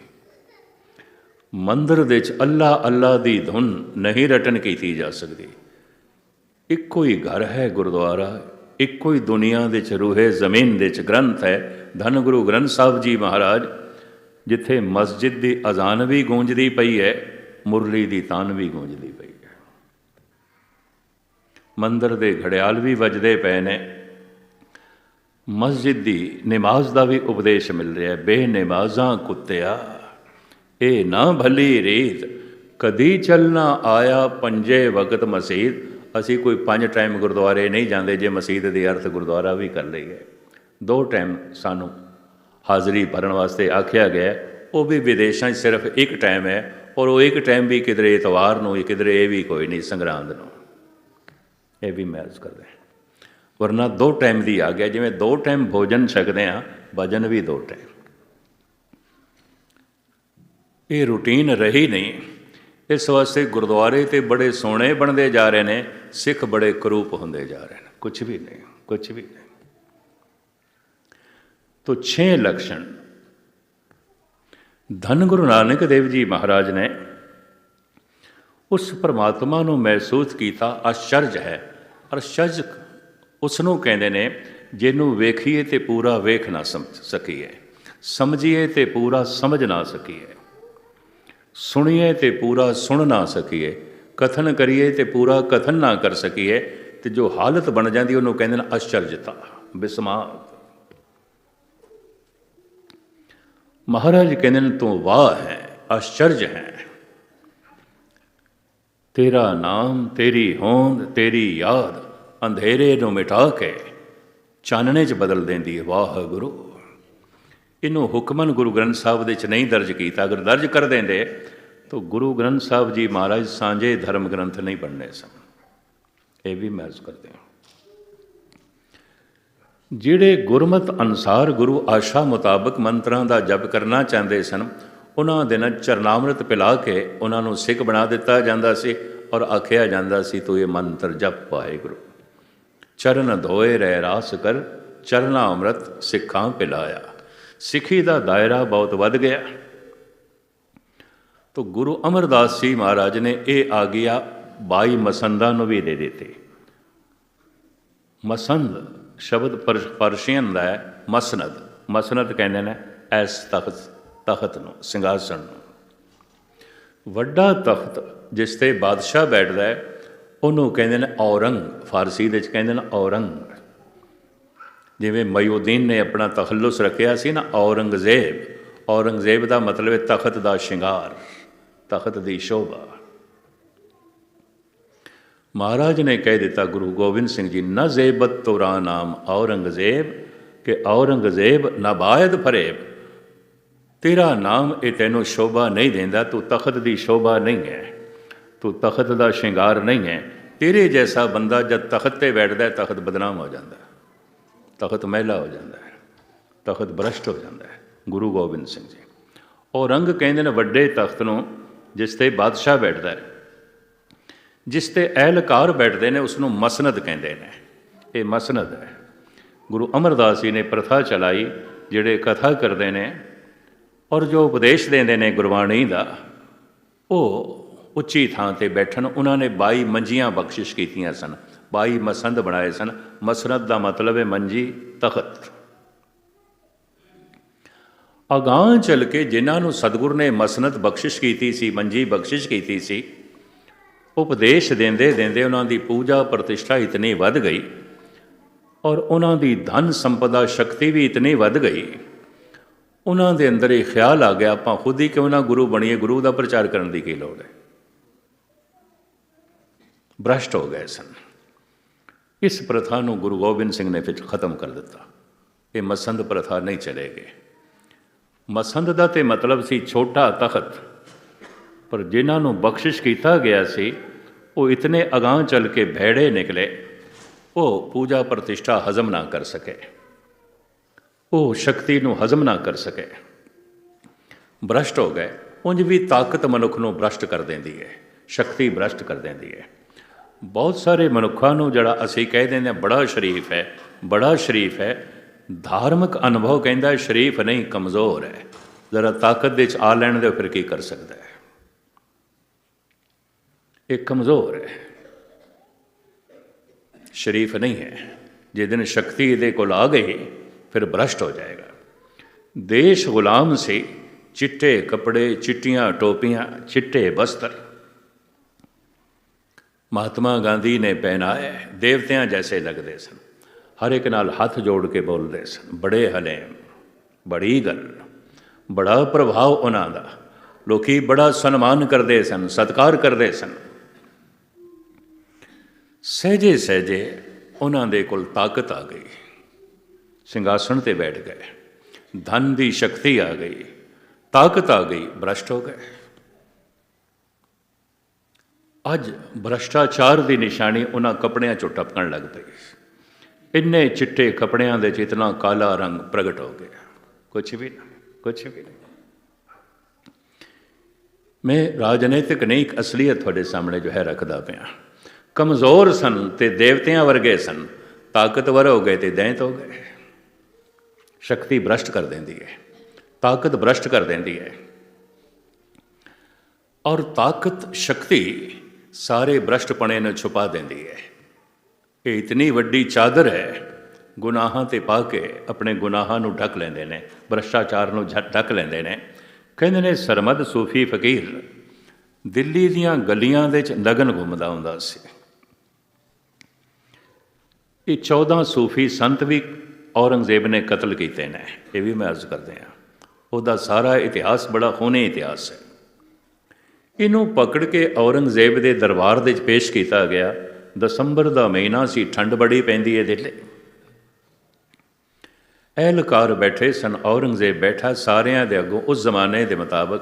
ਮੰਦਰ ਦੇ ਵਿੱਚ ਅੱਲਾ ਅੱਲਾ ਦੀ ਧੁਨ ਨਹੀਂ ਰਟਨ ਕੀਤੀ ਜਾ ਸਕਦੀ। ਇੱਕੋ ਹੀ ਘਰ ਹੈ ਗੁਰਦੁਆਰਾ, ਇੱਕੋ ਹੀ ਦੁਨੀਆ ਦੇ ਵਿੱਚ ਰੂਹੇ ਜ਼ਮੀਨ ਦੇ ਵਿੱਚ ਗ੍ਰੰਥ ਹੈ, ਧੰਨ ਗੁਰੂ ਗ੍ਰੰਥ ਸਾਹਿਬ ਜੀ ਮਹਾਰਾਜ, ਜਿੱਥੇ ਮਸਜਿਦ ਦੀ ਅਜ਼ਾਨ ਵੀ ਗੂੰਜਦੀ ਪਈ ਹੈ, ਮੁਰਲੀ ਦੀ ਤਾਨ ਵੀ ਗੂੰਜਦੀ ਪਈ ਹੈ। ਮੰਦਰ ਦੇ ਘੜਿਆਲ ਵੀ ਵੱਜਦੇ ਪਏ ਨੇ। ਮਸਜਿਦ ਦੀ ਨਮਾਜ਼ ਦਾ ਵੀ ਉਪਦੇਸ਼ ਮਿਲ ਰਿਹਾ ਹੈ। ਬੇਨਮਾਜ਼ਾਂ ਕੁੱਤਿਆ ਇਹ ਨਾ ਭਲੀ ਰੀਤ, ਕਦੀ ਚੱਲਣਾ ਆਇਆ ਪੰਜੇ ਵਕਤ ਮਸਜਿਦ ਅਸੀਂ ਕੋਈ ਪੰਜ ਟਾਈਮ ਗੁਰਦੁਆਰੇ ਨਹੀਂ ਜਾਂਦੇ, ਜੇ ਮਸਜਿਦ ਦੀ ਅਰਥ ਗੁਰਦੁਆਰਾ ਵੀ ਕਰ ਲਈਏ। ਦੋ ਟਾਈਮ ਸਾਨੂੰ ਹਾਜ਼ਰੀ ਭਰਨ ਵਾਸਤੇ ਆਖਿਆ ਗਿਆ ਉਹ ਵੀ ਵਿਦੇਸ਼ਾਂ 'ਚ ਸਿਰਫ ਇੱਕ ਟਾਈਮ ਹੈ ਔਰ ਉਹ ਇੱਕ ਟਾਈਮ ਵੀ ਕਿਧਰੇ ਇਤਵਾਰ ਨੂੰ, ਕਿਧਰੇ ਇਹ ਵੀ ਕੋਈ ਨਹੀਂ, ਸੰਗਰਾਂਦ ਨੂੰ। ਇਹ ਵੀ ਮੈਚ ਕਰਦੇ ਵਰਨਾ ਦੋ ਟਾਈਮ ਦੀ ਆ ਗਿਆ, ਜਿਵੇਂ ਦੋ ਟਾਈਮ ਭੋਜਨ ਛਕਦੇ ਆ ਵਜਨ ਵੀ ਦੋ ਟਾਈਮ। ਇਹ ਰੂਟੀਨ ਰਹੀ ਨਹੀਂ। ਇਸ ਵਾਸਤੇ ਗੁਰਦੁਆਰੇ ਤੇ ਬੜੇ ਸੋਹਣੇ ਬਣਦੇ ਜਾ ਰਹੇ ਨੇ, ਸਿੱਖ ਬੜੇ ਕਰੂਪ ਹੁੰਦੇ ਜਾ ਰਹੇ ਨੇ। ਕੁਝ ਵੀ ਨਹੀਂ ਕੁਝ ਵੀ ਨਹੀਂ। ਤੋ 6 ਲਕਸ਼ਣ। ਧੰਨ ਗੁਰੂ ਨਾਨਕ ਦੇਵ ਜੀ ਮਹਾਰਾਜ ਨੇ ਉਸ ਪਰਮਾਤਮਾ ਨੂੰ ਮਹਿਸੂਸ ਕੀਤਾ ਅਸ਼ਰਜ ਹੈ। ਅਸ਼ਰਜ ਉਸ ਨੂੰ ਕਹਿੰਦੇ ਨੇ, ਜਿਹਨੂੰ ਵੇਖੀਏ ਤੇ ਪੂਰਾ ਵੇਖ ਨਾ ਸਮਝ ਸਕੀਏ। ਸਮਝੀਏ ਤੇ ਪੂਰਾ ਸਮਝ ਨਾ ਸਕੀਏ। ਸੁਣੀਏ ਤੇ ਪੂਰਾ ਸੁਣ ਨਾ ਸਕੀਏ, ਕਥਨ ਕਰੀਏ ਤੇ ਪੂਰਾ ਕਥਨ ਨਾ ਕਰ ਸਕੀਏ, ਤੇ ਜੋ ਹਾਲਤ ਬਣ ਜਾਂਦੀ ਉਹਨੂੰ ਕਹਿੰਦੇ ਨੇ ਅਚਰਜਤਾ ਬਿਸਮਾਤ ਮਹਾਰਾਜ ਕਹਿੰਦੇ ਨੇ, ਤੂੰ ਵਾਹ ਹੈ ਅਚਰਜ ਹੈ। ਤੇਰਾ ਨਾਮ, ਤੇਰੀ ਹੋਂਦ, ਤੇਰੀ ਯਾਦ ਅੰਧੇਰੇ ਨੂੰ ਮਿਟਾ ਕੇ ਚਾਨਣੇ 'ਚ ਬਦਲ ਦਿੰਦੀ ਹੈ ਵਾਹਿਗੁਰੂ ਇਹਨੂੰ ਹੁਕਮਨ ਗੁਰੂ ਗ੍ਰੰਥ ਸਾਹਿਬ ਦੇ ਚ ਨਹੀਂ ਦਰਜ ਕੀਤਾ। ਅਗਰ ਦਰਜ ਕਰ ਦਿੰਦੇ, ਤਾਂ ਗੁਰੂ ਗ੍ਰੰਥ ਸਾਹਿਬ ਜੀ ਮਹਾਰਾਜ ਸਾਂਝੇ ਧਰਮ ਗ੍ਰੰਥ ਨਹੀਂ ਬਣਨੇ ਸਨ। ਇਹ ਵੀ ਮਹਿਸੂਸ ਕਰਦੇ ਹਾਂ। ਜਿਹੜੇ ਗੁਰਮਤ ਅਨਸਾਰ ਗੁਰੂ ਆਸ਼ਾ ਮੁਤਾਬਕ ਮੰਤਰਾਂ ਦਾ ਜਪ ਕਰਨਾ ਚਾਹੁੰਦੇ ਸਨ, ਉਹਨਾਂ ਦੇ ਨਾਲ ਚਰਨਾਮ੍ਰਿਤ ਪਿਲਾ ਕੇ ਉਹਨਾਂ ਨੂੰ ਸਿੱਖ ਬਣਾ ਦਿੱਤਾ ਜਾਂਦਾ ਸੀ ਔਰ ਆਖਿਆ ਜਾਂਦਾ ਸੀ, ਤੂੰ ਇਹ ਮੰਤਰ ਜਪ ਪਾਏ ਗੁਰੂ ਚਰਨ ਧੋਏ ਰਹਿ ਰਾਸ ਕਰ ਚਰਨਾ ਅੰਮ੍ਰਿਤ ਸਿੱਖਾਂ ਪਿਲਾਇਆ। ਸਿੱਖੀ ਦਾ ਦਾਇਰਾ ਬਹੁਤ ਵੱਧ ਗਿਆ। ਤੋ ਗੁਰੂ ਅਮਰਦਾਸ ਜੀ ਮਹਾਰਾਜ ਨੇ ਇਹ ਆਗਿਆ 22 ਮਸੰਦਾਂ ਨੂੰ ਵੀ ਦੇ ਦਿੱਤੇ। ਮਸੰਦ ਸ਼ਬਦ ਪਰ- ਪਰਸ਼ੀਅਨ ਦਾ ਹੈ, ਮਸਨਦ। ਮਸਨਦ ਕਹਿੰਦੇ ਨੇ, ਐਸ ਤਖਤ ਤਖਤ ਨੂੰ, ਸਿੰਘਾਸਣ ਨੂੰ। ਵੱਡਾ ਤਖਤ ਜਿਸ ਤੇ ਬਾਦਸ਼ਾਹ ਬੈਠਦਾ ਹੈ, ਉਹਨੂੰ ਕਹਿੰਦੇ ਨੇ ਔਰੰਗ, ਫਾਰਸੀ ਦੇ ਵਿੱਚ ਕਹਿੰਦੇ ਨੇ ਔਰੰਗ। ਜਿਵੇਂ ਮਯੂਦੀਨ ਨੇ ਆਪਣਾ ਤਖੱਲੁਸ ਰੱਖਿਆ ਸੀ ਨਾ ਔਰੰਗਜ਼ੇਬ ਔਰੰਗਜ਼ੇਬ ਦਾ ਮਤਲਬ ਹੈ ਤਖਤ ਦਾ ਸ਼ਿੰਗਾਰ, ਤਖਤ ਦੀ ਸ਼ੋਭਾ। ਮਹਾਰਾਜ ਨੇ ਕਹਿ ਦਿੱਤਾ, ਗੁਰੂ ਗੋਬਿੰਦ ਸਿੰਘ ਜੀ, ਨਾ ਜ਼ੇਬਤ ਤੋਰਾ ਨਾਮ ਔਰੰਗਜ਼ੇਬ ਕਿ ਔਰੰਗਜ਼ੇਬ ਨਬਾਇਦ ਫਰੇਬ। ਤੇਰਾ ਨਾਮ ਇਹ ਤੈਨੂੰ ਸ਼ੋਭਾ ਨਹੀਂ ਦਿੰਦਾ, ਤੂੰ ਤਖਤ ਦੀ ਸ਼ੋਭਾ ਨਹੀਂ ਹੈ, ਤੂੰ ਤਖਤ ਦਾ ਸ਼ਿੰਗਾਰ ਨਹੀਂ ਹੈ। ਤੇਰੇ ਜੈਸਾ ਬੰਦਾ ਜਦ ਤਖਤ ਤੇ ਬੈਠਦਾ ਤਖਤ ਬਦਨਾਮ ਹੋ ਜਾਂਦਾ ਤਖਤ ਮਹਿਲਾ ਹੋ ਜਾਂਦਾ ਹੈ, ਤਖਤ ਭ੍ਰਸ਼ਟ ਹੋ ਜਾਂਦਾ ਹੈ, ਗੁਰੂ ਗੋਬਿੰਦ ਸਿੰਘ ਜੀ। ਉਹ ਰੰਗ ਕਹਿੰਦੇ ਨੇ ਵੱਡੇ ਤਖਤ ਨੂੰ, ਜਿਸ ਤੇ ਬਾਦਸ਼ਾਹ ਬੈਠਦਾ ਹੈ। ਜਿਸ ਤੇ ਅਹਿਲਕਾਰ ਬੈਠਦੇ ਨੇ ਉਸ ਨੂੰ ਮਸਨਦ ਕਹਿੰਦੇ ਨੇ। ਇਹ ਮਸਨਦ ਹੈ। ਗੁਰੂ ਅਮਰਦਾਸ ਜੀ ਨੇ ਪ੍ਰਥਾ ਚਲਾਈ, ਜਿਹੜੇ ਕਥਾ ਕਰਦੇ ਨੇ ਔਰ ਜੋ ਉਪਦੇਸ਼ ਦਿੰਦੇ ਨੇ ਗੁਰਬਾਣੀ ਦਾ, ਉਹ ਉੱਚੀ ਥਾਂ ਤੇ ਬੈਠਣ, ਉਹਨਾਂ ਨੇ 22 ਮੰਜੀਆਂ ਬਖਸ਼ਿਸ਼ ਕੀਤੀਆਂ ਸਨ। 22 ਮਸੰਦ ਬਣਾਏ ਸਨ। ਮਸਨਦ ਦਾ ਮਤਲਬ ਹੈ ਮੰਜੀ, ਤਖਤ। ਅਗਾਂਹ ਚੱਲ ਕੇ ਜਿਨ੍ਹਾਂ ਨੂੰ ਸਤਿਗੁਰ ਨੇ ਮਸਨਦ ਬਖਸ਼ਿਸ਼ ਕੀਤੀ ਸੀ, ਮੰਜੀ ਬਖਸ਼ਿਸ਼ ਕੀਤੀ ਸੀ, ਉਪਦੇਸ਼ ਦਿੰਦੇ ਦਿੰਦੇ ਉਹਨਾਂ ਦੀ ਪੂਜਾ ਪ੍ਰਤਿਸ਼ਠਾ ਇਤਨੀ ਵੱਧ ਗਈ ਔਰ ਉਹਨਾਂ ਦੀ ਧਨ ਸੰਪਦਾ ਸ਼ਕਤੀ ਵੀ ਇਤਨੀ ਵੱਧ ਗਈ। ਉਹਨਾਂ ਦੇ ਅੰਦਰ ਇਹ ਖਿਆਲ ਆ ਗਿਆ, ਆਪਾਂ ਖੁਦ ਹੀ ਕਿਉਂ ਨਾ ਗੁਰੂ ਬਣੀਏ, ਗੁਰੂ ਦਾ ਪ੍ਰਚਾਰ ਕਰਨ ਦੀ ਕੀ ਲੋੜ ਹੈ? ਭ੍ਰਸ਼ਟ ਹੋ ਗਏ ਸਨ। ਇਸ ਪ੍ਰਥਾ ਨੂੰ ਗੁਰੂ ਗੋਬਿੰਦ ਸਿੰਘ ਨੇ ਫਿਰ ਖਤਮ ਕਰ ਦਿੱਤਾ। ਇਹ ਮਸੰਦ ਪ੍ਰਥਾ ਨਹੀਂ ਚਲੇਗੀ। ਮਸੰਦ ਦਾ ਤੇ ਮਤਲਬ ਸੀ ਛੋਟਾ ਤਖਤ। ਪਰ ਜਿਨ੍ਹਾਂ ਨੂੰ ਬਖਸ਼ਿਸ਼ ਕੀਤਾ ਗਿਆ ਸੀ, ਉਹ ਇਤਨੇ ਅਗਾਂਹ ਚੱਲ ਕੇ ਭੈੜੇ ਨਿਕਲੇ, ਉਹ ਪੂਜਾ ਪ੍ਰਤਿਸ਼ਠਾ ਹਜ਼ਮ ਨਾ ਕਰ ਸਕੇ। ਉਹ ਸ਼ਕਤੀ ਨੂੰ ਹਜ਼ਮ ਨਾ ਕਰ ਸਕੇ। ਭ੍ਰਸ਼ਟ ਹੋ ਗਏ। ਉਂਝ ਵੀ ਤਾਕਤ ਮਨੁੱਖ ਨੂੰ ਭ੍ਰਸ਼ਟ ਕਰ ਦਿੰਦੀ ਹੈ ਸ਼ਕਤੀ ਭ੍ਰਸ਼ਟ ਕਰ ਦਿੰਦੀ ਹੈ ਬਹੁਤ ਸਾਰੇ ਮਨੁੱਖਾਂ ਨੂੰ ਜਿਹੜਾ ਅਸੀਂ ਕਹਿ ਦਿੰਦੇ ਹਾਂ ਬੜਾ ਸ਼ਰੀਫ ਹੈ, ਬੜਾ ਸ਼ਰੀਫ ਹੈ। ਧਾਰਮਿਕ ਅਨੁਭਵ ਕਹਿੰਦਾ ਸ਼ਰੀਫ ਨਹੀਂ, ਕਮਜ਼ੋਰ ਹੈ। ਜ਼ਰਾ ਤਾਕਤ ਦੇ ਚ ਆ ਲੈਣ ਦੇ ਫਿਰ ਕੀ ਕਰ ਸਕਦਾ ਹੈ? ਇਹ ਕਮਜ਼ੋਰ ਹੈ। ਸ਼ਰੀਫ ਨਹੀਂ ਹੈ। ਜੇ ਦਿਨ ਸ਼ਕਤੀ ਇਹਦੇ ਕੋਲ ਆ ਗਈ ਫਿਰ ਭ੍ਰਸ਼ਟ ਹੋ ਜਾਏਗਾ। ਦੇਸ਼ ਗੁਲਾਮ ਸੀ, ਚਿੱਟੇ ਕੱਪੜੇ, ਚਿੱਟੀਆਂ ਟੋਪੀਆਂ, ਚਿੱਟੇ ਬਸਤਰ। ਮਹਾਤਮਾ ਗਾਂਧੀ ਨੇ ਪਹਿਨਾਏ, ਦੇਵਤਿਆਂ ਜੈਸੇ ਲੱਗਦੇ ਸਨ। ਹਰ ਇੱਕ ਨਾਲ ਹੱਥ ਜੋੜ ਕੇ ਬੋਲਦੇ ਸਨ। ਬੜੇ ਹਲੇਮ, ਬੜੀ ਗੱਲ। ਬੜਾ ਪ੍ਰਭਾਵ ਉਹਨਾਂ ਦਾ। ਲੋਕੀ ਬੜਾ ਸਨਮਾਨ ਕਰਦੇ ਸਨ, ਸਤਿਕਾਰ ਕਰਦੇ ਸਨ। ਸਹਜੇ ਸਹਜੇ ਉਹਨਾਂ ਦੇ ਕੋਲ ਤਾਕਤ ਆ ਗਈ। ਸਿੰਘਾਸਣ ਤੇ ਬੈਠ ਗਏ। ਧਨ ਦੀ ਸ਼ਕਤੀ ਆ ਗਈ। ਤਾਕਤ ਆ ਗਈ। ਭ੍ਰਸ਼ਟ ਹੋ ਗਏ। ਅੱਜ ਭ੍ਰਸ਼ਟਾਚਾਰ ਦੀ ਨਿਸ਼ਾਨੀ ਉਹਨਾਂ ਕੱਪੜਿਆਂ ਚੋਂ ਟਪਕਣ ਲੱਗ ਪਈ। ਇੰਨੇ ਚਿੱਟੇ ਕੱਪੜਿਆਂ ਦੇ ਚ ਇਤਨਾ ਕਾਲਾ ਰੰਗ ਪ੍ਰਗਟ ਹੋ ਗਿਆ। ਕੁਝ ਵੀ ਨਹੀਂ ਕੁਝ ਵੀ ਨਹੀਂ ਮੈਂ ਰਾਜਨੀਤਿਕ ਨਹੀਂ, ਇੱਕ ਅਸਲੀਅਤ ਤੁਹਾਡੇ ਸਾਹਮਣੇ ਜੋ ਹੈ ਰੱਖਦਾ ਪਿਆ। ਕਮਜ਼ੋਰ ਸਨ ਤੇ ਦੇਵਤਿਆਂ ਵਰਗੇ ਸਨ। ਤਾਕਤਵਰ ਹੋ ਗਏ ਤੇ ਦੈਂਤ ਹੋ ਗਏ। ਸ਼ਕਤੀ ਭ੍ਰਸ਼ਟ ਕਰ ਦਿੰਦੀ ਹੈ। ਤਾਕਤ ਭ੍ਰਸ਼ਟ ਕਰ ਦਿੰਦੀ ਹੈ। ਔਰ ਤਾਕਤ ਸ਼ਕਤੀ ਸਾਰੇ ਭ੍ਰਸ਼ਟਪਣੇ ਨੂੰ ਛੁਪਾ ਦਿੰਦੀ ਹੈ। ਇਹ ਇਤਨੀ ਵੱਡੀ ਚਾਦਰ ਹੈ, ਗੁਨਾਹਾਂ ਤੇ ਪਾ ਕੇ ਆਪਣੇ ਗੁਨਾਹਾਂ ਨੂੰ ਢੱਕ ਲੈਂਦੇ ਨੇ, ਭ੍ਰਸ਼ਟਾਚਾਰ ਨੂੰ ਝ- ਢੱਕ ਲੈਂਦੇ ਨੇ। ਕਹਿੰਦੇ ਨੇ, ਸਰਮਦ ਸੂਫੀ ਫਕੀਰ ਦਿੱਲੀ ਦੀਆਂ ਗਲੀਆਂ ਦੇ ਚ ਨਗਨ ਘੁੰਮਦਾ ਹੁੰਦਾ ਸੀ। ਇਹ 14 ਸੂਫੀ ਸੰਤ ਵੀ ਔਰੰਗਜ਼ੇਬ ਨੇ ਕਤਲ ਕੀਤੇ ਨੇ। ਇਹ ਵੀ ਮੈਂ ਅਰਜ਼ ਕਰਦੇ ਹਾਂ। ਉਹਦਾ ਸਾਰਾ ਇਤਿਹਾਸ ਬੜਾ ਹੋਣੇ ਇਤਿਹਾਸ ਹੈ। ਇਹਨੂੰ ਪਕੜ ਕੇ ਔਰੰਗਜ਼ੇਬ ਦੇ ਦਰਬਾਰ ਦੇ ਵਿੱਚ ਪੇਸ਼ ਕੀਤਾ ਗਿਆ। ਦਸੰਬਰ ਦਾ ਮਹੀਨਾ ਸੀ, ਠੰਡ ਬੜੀ ਪੈਂਦੀ ਹੈ ਦਿੱਲੀ। ਅਹਿਲਕਾਰ ਬੈਠੇ ਸਨ, ਔਰੰਗਜ਼ੇਬ ਬੈਠਾ, ਸਾਰਿਆਂ ਦੇ ਅੱਗੋਂ ਉਸ ਜ਼ਮਾਨੇ ਦੇ ਮੁਤਾਬਕ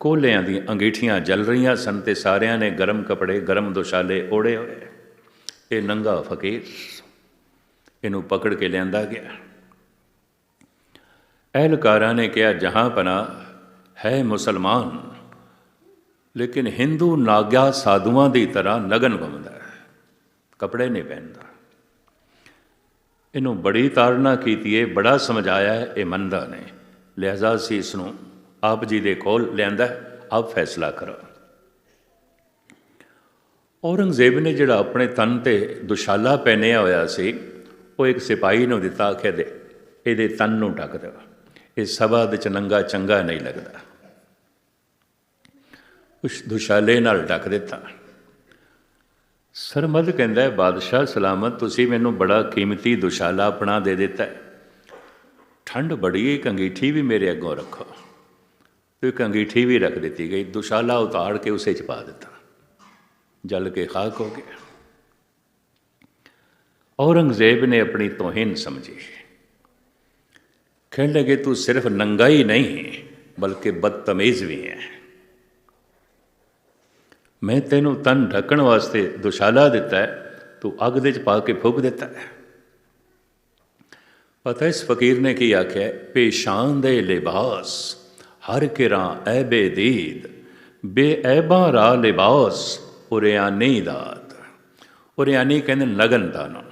ਕੋਲਿਆਂ ਦੀਆਂ ਅੰਗੀਠੀਆਂ ਜਲ ਰਹੀਆਂ ਸਨ ਤੇ ਸਾਰਿਆਂ ਨੇ ਗਰਮ ਕੱਪੜੇ, ਗਰਮ ਦੁਸ਼ਾਲੇ ਓੜੇ ਹੋਏ। ਇਹ ਨੰਗਾ ਫਕੀਰ ਇਹਨੂੰ ਪਕੜ ਕੇ ਲਿਆਂਦਾ ਗਿਆ। ਅਹਿਲਕਾਰਾਂ ਨੇ ਕਿਹਾ, ਜਹਾਂ ਪਨਾ ਹੈ ਮੁਸਲਮਾਨ ਲੇਕਿਨ ਹਿੰਦੂ ਨਾਗਿਆ ਸਾਧੂਆਂ ਦੀ ਤਰ੍ਹਾਂ ਨਗਨ ਘੁੰਮਦਾ ਹੈ। ਕਪੜੇ ਨਹੀਂ ਪਹਿਨਦਾ। ਇਹਨੂੰ ਬੜੀ ਤਾੜਨਾ ਕੀਤੀ ਹੈ ਬੜਾ ਸਮਝਾਇਆ ਹੈ, ਇਹ ਮੰਨਦਾ ਨੇ ਲਿਹਾਜ਼ਾ ਸੀ ਇਸ ਨੂੰ ਆਪ ਜੀ ਦੇ ਕੋਲ ਲਿਆਂਦਾ ਆਪ ਫੈਸਲਾ ਕਰੋ। ਔਰੰਗਜ਼ੇਬ ਨੇ ਜਿਹੜਾ ਆਪਣੇ ਤਨ ਤੇ ਦੁਸ਼ਾਲਾ ਪਹਿਨਿਆ ਹੋਇਆ ਸੀ, ਉਹ ਇੱਕ ਸਿਪਾਹੀ ਨੂੰ ਦਿੱਤਾ, ਆਖਿਆ ਦੇ, ਇਹਦੇ ਤਨ ਨੂੰ ਢੱਕ ਦਿਓ। ਇਹ ਸਭਾ ਦੇ ਚ ਨੰਗਾ ਚੰਗਾ ਨਹੀਂ ਲੱਗਦਾ। ਉਸ ਦੁਸ਼ਾਲੇ ਨਾਲ ਢੱਕ ਦਿੱਤਾ। ਸਰਮਦ ਕਹਿੰਦਾ, ਬਾਦਸ਼ਾਹ ਸਲਾਮਤ, ਤੁਸੀਂ ਮੈਨੂੰ ਬੜਾ ਕੀਮਤੀ ਦੁਸ਼ਾਲਾ ਆਪਣਾ ਦੇ ਦਿੱਤਾ ਠੰਡ ਬੜੀ ਹੈ ਇੱਕ ਵੀ ਮੇਰੇ ਅੱਗੋਂ ਰੱਖੋ। ਤੇ ਇੱਕ ਵੀ ਰੱਖ ਦਿੱਤੀ ਗਈ। ਦੁਸ਼ਾਲਾ ਉਤਾਰ ਕੇ ਉਸੇ ਚ ਪਾ ਦਿੱਤਾ। ਜਲ ਕੇ ਖਾਕ ਹੋ ਗਿਆ। ਔਰੰਗਜ਼ੇਬ ਨੇ ਆਪਣੀ ਤੋਹੀਨ ਸਮਝੀ। ਕਹਿਣ ਲਗੇ, ਤੂੰ ਸਿਰਫ ਨੰਗਾ ਹੀ ਨਹੀਂ, ਬਲਕਿ ਬਦਤਮੀਜ਼ ਵੀ ਹੈ। ਮੈਂ ਤੈਨੂੰ ਤਨ ਢੱਕਣ ਵਾਸਤੇ ਦੁਸ਼ਾਲਾ ਦਿੱਤਾ ਹੈ, ਤੂੰ ਅੱਗ ਦੇ ਚ ਪਾ ਕੇ ਫੂਕ ਦਿੱਤਾ ਹੈ। ਪਤਾ ਇਸ ਫਕੀਰ ਨੇ ਕੀ ਆਖਿਆ ਪੇਸ਼ਾਨ ਦੇ ਲਿਬਾਸ, ਹਰ ਕਿਰਾਂ ਐਬੇ ਦੀਦ ਬੇਐਬਾਂ ਰਾ ਲਿਬਾਸ ਉਰਿਆਨੀ ਦਾਤ। ਉਰਿਆਨੀ ਕਹਿੰਦੇ ਨਗਨ ਦਾਨੋ।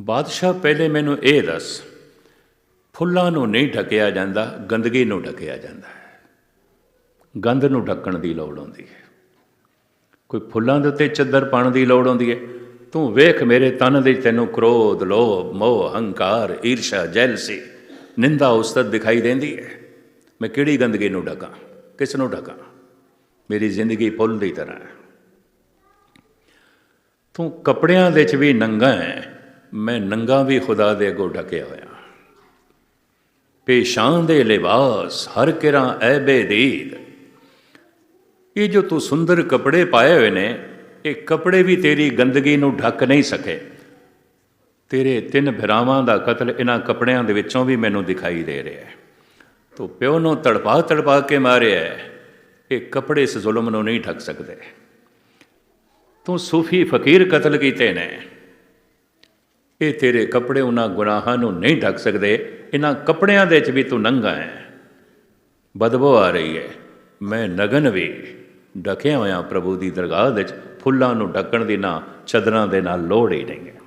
ਬਾਦਸ਼ਾਹ ਪਹਿਲੇ ਮੈਨੂੰ ਇਹ ਦੱਸ, ਫੁੱਲਾਂ ਨੂੰ ਨਹੀਂ ਢਕਿਆ ਜਾਂਦਾ, ਗੰਦਗੀ ਨੂੰ ਢਕਿਆ ਜਾਂਦਾ ਹੈ। ਗੰਧ ਨੂੰ ਢੱਕਣ ਦੀ ਲੋੜ ਹੁੰਦੀ ਹੈ। ਕੋਈ ਫੁੱਲਾਂ ਦੇ ਉੱਤੇ ਚੱਦਰ ਪਾਉਣ ਦੀ ਲੋੜ ਹੁੰਦੀ ਹੈ ਤੂੰ ਵੇਖ ਮੇਰੇ ਤਨ ਦੇ ਤੈਨੂੰ ਕ੍ਰੋਧ, ਲੋਭ, ਮੋਹ, ਹੰਕਾਰ, ਈਰਸ਼ਾ, ਜੈਲਸੀ, ਨਿੰਦਾ, ਉਸਤਤ ਦਿਖਾਈ ਦਿੰਦੀ ਹੈ ਮੈਂ ਕਿਹੜੀ ਗੰਦਗੀ ਨੂੰ ਢਕਾਂ? ਕਿਸ ਨੂੰ ਢਕਾਂ? ਮੇਰੀ ਜ਼ਿੰਦਗੀ ਫੁੱਲ ਦੀ ਤਰ੍ਹਾਂ ਹੈ। ਤੂੰ ਕੱਪੜਿਆਂ ਦੇ ਚ ਵੀ ਨੰਗਾ ਹੈ ਮੈਂ ਨੰਗਾ ਵੀ ਖੁਦਾ ਦੇ ਅੱਗੋਂ ਢਕਿਆ ਹੋਇਆ। ਪੇਸ਼ਾਂ ਦੇ ਲਿਬਾਸ ਹਰ ਕਿਰਾਂ ਐਬੇ ਬੇਦੀਦ ਇਹ ਜੋ ਤੂੰ ਸੁੰਦਰ ਕੱਪੜੇ ਪਾਏ ਹੋਏ ਨੇ, ਇਹ ਕੱਪੜੇ ਵੀ ਤੇਰੀ ਗੰਦਗੀ ਨੂੰ ਢੱਕ ਨਹੀਂ ਸਕੇ। ਤੇਰੇ ਤਿੰਨ ਭਰਾਵਾਂ ਦਾ ਕਤਲ ਇਹਨਾਂ ਕੱਪੜਿਆਂ ਦੇ ਵਿੱਚੋਂ ਵੀ ਮੈਨੂੰ ਦਿਖਾਈ ਦੇ ਰਿਹਾ ਹੈ। ਤੂੰ ਪਿਓ ਨੂੰ ਤੜਪਾ ਤੜਪਾ ਕੇ ਮਾਰਿਆ ਇਹ ਕੱਪੜੇ ਇਸ ਜ਼ੁਲਮ ਨੂੰ ਨਹੀਂ ਢੱਕ ਸਕਦੇ। ਤੂੰ ਸੂਫੀ ਫਕੀਰ ਕਤਲ ਕੀਤੇ ਨੇ। ਇਹ ਤੇਰੇ ਕੱਪੜੇ ਉਹਨਾਂ ਗੁਨਾਹਾਂ ਨੂੰ ਨਹੀਂ ਢੱਕ ਸਕਦੇ। ਇਹਨਾਂ ਕੱਪੜਿਆਂ ਦੇ ਵਿੱਚ ਵੀ ਤੂੰ ਨੰਗਾ ਹੈ। ਬਦਬੋ ਆ ਰਹੀ ਹੈ। ਮੈਂ ਨਗਨ ਵੀ। ਡਕਿਆ ਹੋਇਆ ਪ੍ਰਭੂ ਦੀ ਦਰਗਾਹ ਵਿੱਚ, ਫੁੱਲਾਂ ਨੂੰ ਢੱਕਣ ਦੀ ਨਾ, ਚਦਰਾਂ ਦੇ ਨਾਲ ਲੋੜ ਹੀ ਨਹੀਂ ਹੈ